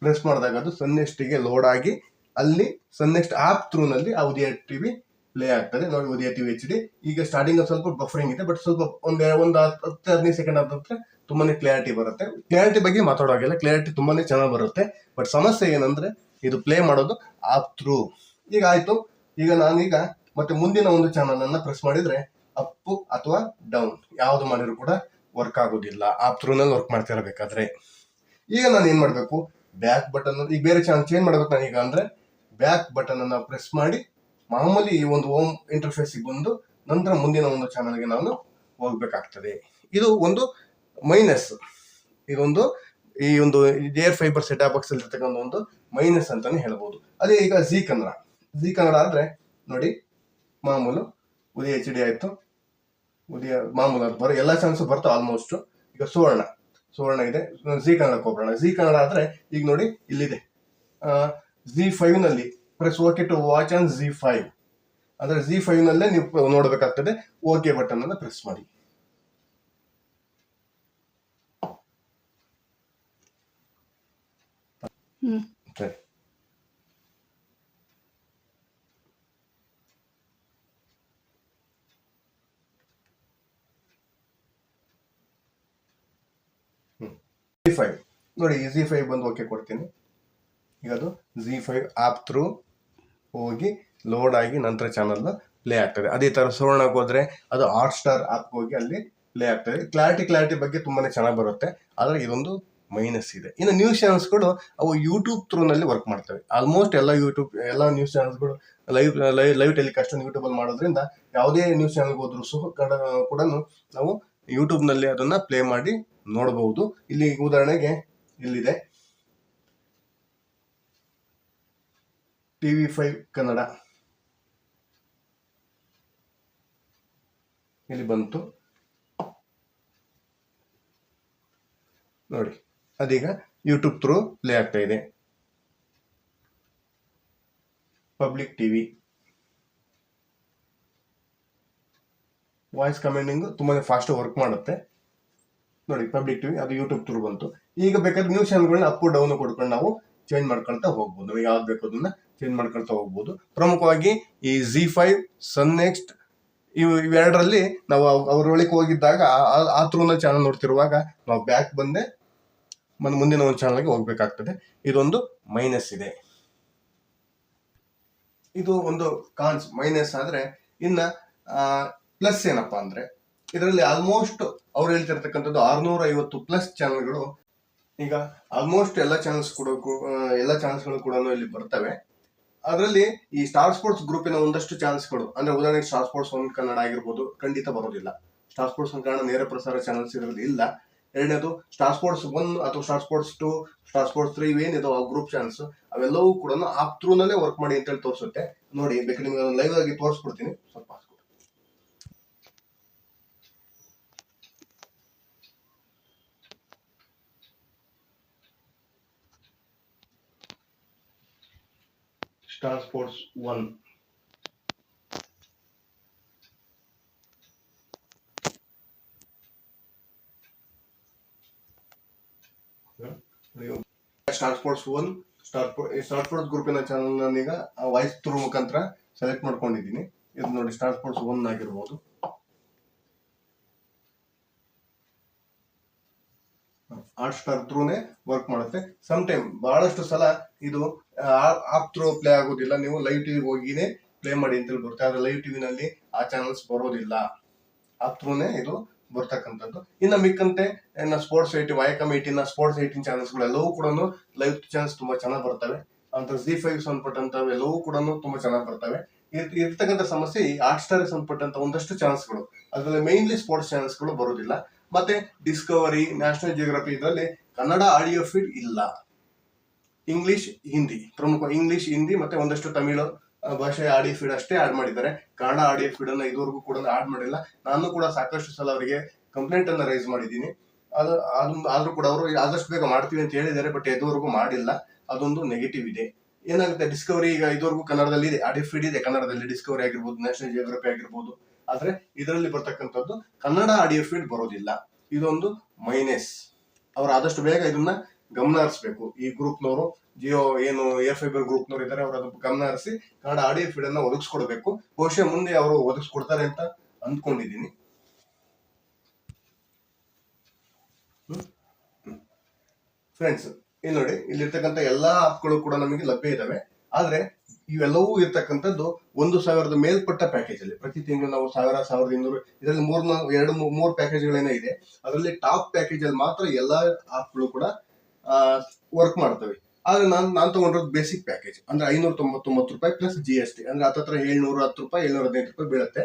ಪ್ರೆಸ್ ಮಾಡಿದಾಗ ಅದು ಸನ್ ನೆಕ್ಸ್ಟಿಗೆ ಲೋಡ್ ಆಗಿ ಅಲ್ಲಿ ಸನ್ ನೆಕ್ಸ್ಟ್ ಆಪ್ ಥ್ರೂ ನಲ್ಲಿ ಆ ಉದಯ ಟಿವಿ ಪ್ಲೇ ಆಗ್ತದೆ. ನೋಡಿ ಉದಯ ಟಿವಿ ಎಚ್ ಡಿ ಈಗ ಸ್ಟಾರ್ಟಿಂಗ್ ಸ್ವಲ್ಪ ಬಫರಿಂಗ್ ಇದೆ ಬಟ್ ಸ್ವಲ್ಪ ಒಂದ್ ಒಂದು ಹತ್ತು, ಹದಿನೈದು ಸೆಕೆಂಡ್ ಆದ ನಂತರ ತುಂಬಾನೇ ಕ್ಲಾರಿಟಿ ಬರುತ್ತೆ. ಕ್ಲಾರಿಟಿ ಬಗ್ಗೆ ಮಾತಾಡೋಗಿಲ್ಲ ಕ್ಲಾರಿಟಿ ತುಂಬಾನೇ ಚೆನ್ನಾಗಿ ಬರುತ್ತೆ. ಬಟ್ ಸಮಸ್ಯೆ ಏನಂದ್ರೆ, ಇದು ಪ್ಲೇ ಮಾಡೋದು ಆಪ್ ಥ್ರೂ ಈಗ ಆಯ್ತು. ಈಗ ನಾನೀಗ ಮತ್ತೆ ಮುಂದಿನ ಒಂದು ಚಾನಲ್ ಅನ್ನ ಪ್ರೆಸ್ ಮಾಡಿದ್ರೆ ಅಪ್ ಅಥವಾ ಡೌನ್ ಯಾವ್ದು ಮಾಡಿದ್ರು ಕೂಡ ವರ್ಕ್ ಆಗೋದಿಲ್ಲ. ಆಪ್ ಥ್ರೂನಲ್ಲಿ ವರ್ಕ್ ಮಾಡ್ತಿರಬೇಕಾದ್ರೆ ಈಗ ನಾನು ಏನ್ ಮಾಡ್ಬೇಕು? ಬ್ಯಾಕ್ ಬಟನ್ ಈಗ ಬೇರೆ ಚಾನಲ್ ಚೇಂಜ್ ಮಾಡ್ಬೇಕು ನಾನೀಗ ಅಂದ್ರೆ ಬ್ಯಾಕ್ ಬಟನ್ ಅನ್ನ ಪ್ರೆಸ್ ಮಾಡಿ ಮಾಮೂಲಿ ಈ ಒಂದು ಹೋಮ್ ಇಂಟರ್ಫೇಸ್ ಬಂದು ನಂತರ ಮುಂದಿನ ಒಂದು ಚಾನಲ್ಗೆ ನಾನು ಹೋಗ್ಬೇಕಾಗ್ತದೆ. ಇದು ಒಂದು ಮೈನಸ್ ಇದೊಂದು, ಈ ಒಂದು ಏರ್ ಫೈಬರ್ ಸೆಟ್ ಬಾಕ್ಸ್ ಅಲ್ಲಿ ಇರ್ತಕ್ಕಂಥ ಒಂದು ಮೈನಸ್ ಅಂತಾನೆ ಹೇಳ್ಬೋದು. ಅದೇ ಈಗ ಜಿ ಕನ್ನಡ. ಜಿ ಕನ್ನಡ ಆದ್ರೆ ನೋಡಿ, ಮಾಮೂಲು ಉದಯ ಎಚ್ ಡಿ ಆಯ್ತು. ಉದಯ ಮಾಮೂಲು ಅದು ಬರೋ ಎಲ್ಲ ಚಾನ್ಸ್ ಬರ್ತಾವ ಆಲ್ಮೋಸ್ಟ್ ಈಗ ಸುವರ್ಣ ಸುವರ್ಣ ಇದೆ. ಜಿ ಕನ್ನಡಕ್ಕೆ ಹೋಗೋಣ ಜಿ ಕನ್ನಡ ಆದ್ರೆ ಈಗ ನೋಡಿ ಇಲ್ಲಿದೆ. G ಫೈವ್ನಲ್ಲಿ press okay to watch on G five ಅಂದ್ರೆ ಜಿ ಫೈವ್ ನಲ್ಲೇ ನೀವು ನೋಡಬೇಕಾಗ್ತದೆ. ಓಕೆ ಬಟನ್ ಅನ್ನ ಪ್ರೆಸ್ ಮಾಡಿ. ನೋಡಿ ಜಿ ಫೈವ್ ಬಂದು ಓಕೆ ಕೊಡ್ತೀನಿ. ಈಗ ಅದು ಜಿ ಫೈವ್ ಆಪ್ ಥ್ರೂ ಹೋಗಿ ಲೋಡ್ ಆಗಿ ನಂತರ ಚಾನಲ್ ಪ್ಲೇ ಆಗ್ತದೆ. ಅದೇ ತರ ಸುವರ್ಣಕ್ಕೆ ಹೋದ್ರೆ ಅದು ಹಾಟ್ ಸ್ಟಾರ್ ಆಪ್ ಹೋಗಿ ಅಲ್ಲಿ ಪ್ಲೇ ಆಗ್ತದೆ. ಕ್ಲಾರಿಟಿ ಕ್ಲಾರಿಟಿ ಬಗ್ಗೆ ತುಂಬಾನೇ ಚೆನ್ನಾಗಿ ಬರುತ್ತೆ. ಆದ್ರೆ ಇದೊಂದು ಮೈನಸ್ ಇದೆ. ಇನ್ನು ನ್ಯೂಸ್ ಚಾನಲ್ಸ್ಗಳು ಅವು ಯೂಟ್ಯೂಬ್ ಥ್ರೂನಲ್ಲಿ ವರ್ಕ್ ಮಾಡ್ತವೆ. ಆಲ್ಮೋಸ್ಟ್ ಎಲ್ಲ ಯೂಟ್ಯೂಬ್ ಎಲ್ಲ news ಚಾನಲ್ಸ್ಗಳು live live live telecast YouTube ಅಲ್ಲಿ ಮಾಡೋದ್ರಿಂದ ಯಾವುದೇ ನ್ಯೂಸ್ ಚಾನಲ್ಗೆ ಹೋದ್ರು ಸಹ ಕೂಡ ನಾವು ಯೂಟ್ಯೂಬ್ನಲ್ಲಿ ಅದನ್ನ ಪ್ಲೇ ಮಾಡಿ ನೋಡಬಹುದು ಇಲ್ಲಿ ಉದಾಹರಣೆಗೆ ಇಲ್ಲಿದೆ. TV five Kannada. ಇಲ್ಲಿ ಬಂತು. ನೋಡಿ. ಅದೀಗ ಯೂಟ್ಯೂಬ್ ಥ್ರೂ ಪ್ಲೇ ಆಗ್ತಾ ಇದೆ. ಪಬ್ಲಿಕ್ ಟಿವಿ ವಾಯ್ಸ್ ಕಮ್ಯಾಂಡಿಂಗ್ ತುಂಬಾ ಫಾಸ್ಟ್ ವರ್ಕ್ ಮಾಡುತ್ತೆ. ನೋಡಿ ಪಬ್ಲಿಕ್ ಟಿವಿ ಅದು ಯೂಟ್ಯೂಬ್ ಥ್ರೂ ಬಂತು. ಈಗ ಬೇಕಾದ್ರೆ ನ್ಯೂಸ್ ಚಾನಲ್ಗಳನ್ನ ಅಪ್ ಡೌನ್ ಕೊಡ್ಕೊಂಡು ನಾವು ಚೇಂಜ್ ಮಾಡ್ಕೊಳ್ತಾ ಹೋಗ್ಬೋದು. ನಮಗೆ ಯಾವ್ದು ಬೇಕು ಅದನ್ನ ಚೇಂಜ್ ಮಾಡ್ಕೊಳ್ತಾ ಹೋಗ್ಬೋದು. ಪ್ರಮುಖವಾಗಿ ಈ ಜಿ ಫೈವ್ ಸನ್ ನೆಕ್ಸ್ಟ್ ಇವು ಇವೆರಡರಲ್ಲಿ ನಾವು ಅವ್- ಅವ್ರ ಒಳಗೆ ಹೋಗಿದ್ದಾಗ ಆ ಥ್ರೂನ ಚಾನಲ್ ನೋಡ್ತಿರುವಾಗ ನಾವು ಬ್ಯಾಕ್ ಬಂದೆ. ಮತ್ತೆ ಮುಂದಿನ ಒಂದು ಚಾನಲ್ಗೆ ಹೋಗ್ಬೇಕಾಗ್ತದೆ. ಇದೊಂದು ಮೈನಸ್ ಇದೆ. ಇದು ಒಂದು ಕಾನ್ಸ್ ಮೈನಸ್ ಆದರೆ ಇನ್ನು ಪ್ಲಸ್ ಏನಪ್ಪ ಅಂದರೆ ಇದರಲ್ಲಿ ಆಲ್ಮೋಸ್ಟ್ ಅವ್ರು ಹೇಳ್ತಿರ್ತಕ್ಕಂಥದ್ದು ಆರುನೂರ ಐವತ್ತು ಪ್ಲಸ್ ಚಾನಲ್ಗಳು ಈಗ ಆಲ್ಮೋಸ್ಟ್ ಎಲ್ಲ ಚಾನಲ್ಸ್ ಕೂಡ ಎಲ್ಲ ಚಾನಲ್ಸ್ಗಳು ಕೂಡ ಇಲ್ಲಿ ಬರ್ತವೆ. ಅದರಲ್ಲಿ ಈ ಸ್ಟಾರ್ ಸ್ಪೋರ್ಟ್ಸ್ ಗ್ರೂಪಿನ ಒಂದಷ್ಟು ಚಾನಲ್ಸ್ಗಳು ಅಂದರೆ ಉದಾಹರಣೆಗೆ ಸ್ಟಾರ್ ಸ್ಪೋರ್ಟ್ಸ್ ಒಂದು ಕನ್ನಡ ಆಗಿರ್ಬೋದು, ಖಂಡಿತ ಬರೋದಿಲ್ಲ. ಸ್ಟಾರ್ ಸ್ಪೋರ್ಟ್ಸ್ ಒನ್ ಕನ್ನಡ ನೇರ ಪ್ರಸಾರ ಚಾನಲ್ಸ್ ಇದರಲ್ಲಿ ಎರಡನೇದು ಸ್ಟಾರ್ ಸ್ಪೋರ್ಟ್ಸ್ ಒನ್ ಅಥವಾ Star Sports two Star Sports three ಏನಿದಾವೆ, ಆ ಗ್ರೂಪ್ ಚಾನ್ಸ್ ಅವೆಲ್ಲವೂ ಕೂಡ ಆಪ್ ಥ್ರೂನಲ್ಲೇ ವರ್ಕ್ ಮಾಡಿ ಅಂತೇಳಿ ತೋರಿಸುತ್ತೆ. ನೋಡಿ ಬೇಕಾದ್ರೆ ನಿಮ್ಗೆ ಲೈವ್ ಆಗಿ ತೋರಿಸ್ಕೊಡ್ತೀನಿ. ಸ್ವಲ್ಪ Star Sports one Star Sports one Star Star Sports ಗ್ರೂಪಿನ channel ನಾನೀಗ ವಾಯ್ಸ್ ಥ್ರೂ ಮುಖಾಂತರ ಸೆಲೆಕ್ಟ್ ಮಾಡ್ಕೊಂಡಿದ್ದೀನಿ. ಇದು ನೋಡಿ ಸ್ಟಾರ್ ಸ್ಪೋರ್ಟ್ಸ್ ಒನ್ ಆಗಿರ್ಬೋದು. ಆರ್ಟ್ ಸ್ಟಾರ್ ಥ್ರೂನೇ ವರ್ಕ್ ಮಾಡುತ್ತೆ. ಸಮ್ ಟೈಮ್ ಬಹಳಷ್ಟು ಸಲ ಇದು ಆಪ್ ಥ್ರೂ ಪ್ಲೇ ಆಗೋದಿಲ್ಲ. ನೀವು ಲೈವ್ ಟಿವಿ ಹೋಗಿನೇ ಪ್ಲೇ ಮಾಡಿ ಅಂತೇಳಿ ಬರುತ್ತೆ. ಆದ್ರೆ ಲೈವ್ ಟಿವಿನಲ್ಲಿ ಆ ಚಾನಲ್ಸ್ ಬರೋದಿಲ್ಲ. ಆಪ್ ಥ್ರೂನೇ ಇದು ಬರ್ತಕ್ಕಂಥದ್ದು. ಇನ್ನು ಮಿಕ್ಕಂತೆ ಇನ್ನು sports eighteen Viacom eighteen sports eighteen ಚಾನಲ್ಸ್ಗಳೆಲ್ಲವೂ ಕೂಡ ಲೈವ್ ಚಾನಲ್ಸ್ ತುಂಬಾ ಚೆನ್ನಾಗಿ ಬರ್ತವೆ. ಅಂತ ಜಿ ಫೈವ್ ಸಂಬಂಧಪಟ್ಟಂತವು ಎಲ್ಲವೂ ಕೂಡ ತುಂಬಾ ಚೆನ್ನಾಗಿ ಬರ್ತವೆ. ಇರ್- ಇರ್ತಕ್ಕಂಥ ಸಮಸ್ಯೆ ಈ ಆರ್ಟ್ ಸ್ಟಾರ್ ಸಂಬಂಧಪಟ್ಟಂತ ಒಂದಷ್ಟು ಚಾನಲ್ಸ್ಗಳು ಅದರಲ್ಲಿ ಮೇನ್ಲಿ ಸ್ಪೋರ್ಟ್ಸ್ ಚಾನಲ್ಸ್ಗಳು ಬರೋದಿಲ್ಲ ಮತ್ತೆ ಡಿಸ್ಕವರಿ ನ್ಯಾಷನಲ್ ಜಿಯೋಗ್ರಫಿ ಇದರಲ್ಲಿ ಕನ್ನಡ ಆಡಿಯೋ ಫೀಡ್ ಇಲ್ಲ. ಇಂಗ್ಲಿಷ್ ಹಿಂದಿ ಪ್ರಮುಖ ಇಂಗ್ಲಿಷ್ ಹಿಂದಿ ಮತ್ತೆ ಒಂದಷ್ಟು ತಮಿಳು ಆ, ಭಾಷೆಯ ಆಡಿಯೋ ಫೀಡ್ ಅಷ್ಟೇ ಆಡ್ ಮಾಡಿದ್ದಾರೆ. ಕನ್ನಡ ಆಡಿಯೋ ಫೀಡ್ ಅನ್ನ ಇದುವರೆಗೂ ಕೂಡ ಆಡ್ ಮಾಡಿಲ್ಲ. ನಾನು ಕೂಡ ಸಾಕಷ್ಟು ಸಲ ಅವರಿಗೆ ಕಂಪ್ಲೇಂಟ್ ಅನ್ನ ರೈಸ್ ಮಾಡಿದ್ದೀನಿ. ಅದು ಆದ್ರೂ ಕೂಡ ಅವರು ಆದಷ್ಟು ಬೇಗ ಮಾಡ್ತೀವಿ ಅಂತ ಹೇಳಿದ್ದಾರೆ ಬಟ್ ಇದುವರೆಗೂ ಮಾಡಿಲ್ಲ. ಅದೊಂದು ನೆಗೆಟಿವ್ ಇದೆ. ಏನಾಗುತ್ತೆ ಡಿಸ್ಕವರಿ ಈಗ ಇದುವರೆಗೂ ಕನ್ನಡದಲ್ಲಿ ಇದೆ. ಆಡಿಯೋ ಫೀಡ್ ಇದೆ ಕನ್ನಡದಲ್ಲಿ. ಡಿಸ್ಕವರಿ ಆಗಿರ್ಬೋದು ನ್ಯಾಷನಲ್ ಜಿಯೋಗ್ರಫಿ ಆಗಿರ್ಬೋದು. ಆದ್ರೆ ಇದರಲ್ಲಿ ಬರ್ತಕ್ಕಂಥದ್ದು ಕನ್ನಡ ಆಡಿಯೋ ಫೀಡ್ ಬರೋದಿಲ್ಲ. ಇದೊಂದು ಮೈನಸ್ ಅವ್ರು ಆದಷ್ಟು ಬೇಗ ಇದನ್ನ ಗಮನ ಹರಿಸ್ಬೇಕು. ಈ ಗ್ರೂಪ್ನವರು ಜಿಯೋ ಏನು ಏರ್ ಫೈಬರ್ ಗ್ರೂಪ್ನವರು ಇದ್ದಾರೆ ಅವರು ಅದು ಗಮನ ಹರಿಸಿ ಕನ್ನಡ ಆಡಿಯೋ ಫೀಡ್ ಅನ್ನ ಒದಗಿಸ್ಕೊಡ್ಬೇಕು. ಬಹುಶಃ ಮುಂದೆ ಅವರು ಒದಗಿಸ್ಕೊಡ್ತಾರೆ ಅಂತ ಅಂದ್ಕೊಂಡಿದ್ದೀನಿ. ಫ್ರೆಂಡ್ಸ್ ಇಲ್ಲಿ ನೋಡಿ, ಇಲ್ಲಿರ್ತಕ್ಕಂಥ ಎಲ್ಲಾ ಆಪ್ಗಳು ಕೂಡ ನಮಗೆ ಲಭ್ಯ ಇದಾವೆ. ಆದ್ರೆ ಇವೆಲ್ಲವೂ ಇರ್ತಕ್ಕಂಥದ್ದು ಒಂದು ಸಾವಿರದ ಮೇಲ್ಪಟ್ಟ ಪ್ಯಾಕೇಜ್ ಅಲ್ಲಿ. ಪ್ರತಿ ತಿಂಗಳು ನಾವು ಸಾವಿರ, ಸಾವಿರದ ಇನ್ನೂರು, ಇದರಲ್ಲಿ ಮೂರ್ ಎರಡು ಮೂರು ಮೂರು ಪ್ಯಾಕೇಜ್ಗಳೇನೋ ಇದೆ. ಅದರಲ್ಲಿ ಟಾಪ್ ಪ್ಯಾಕೇಜ್ ಅಲ್ಲಿ ಮಾತ್ರ ಎಲ್ಲಾ ಆಪ್ಗಳು ಕೂಡ ವರ್ಕ್ ಮಾಡ್ತವೆ. ಆದ್ರೆ ನಾನು ನಾನು ತಗೊಂಡಿರೋದು ಬೇಸಿಕ್ ಪ್ಯಾಕೇಜ್ ಅಂದ್ರೆ ಐನೂರ ತೊಂಬತ್ತೊಂಬತ್ತು ರೂಪಾಯಿ ಪ್ಲಸ್ ಜಿ ಎಸ್ ಟಿ ಅಂದ್ರೆ ಹತ್ತತ್ರ ಏಳ್ನೂರ ಹತ್ತು ರೂಪಾಯಿ ಏಳ್ನೂರ ಹದಿನೈದು ರೂಪಾಯಿ ಬೀಳುತ್ತೆ.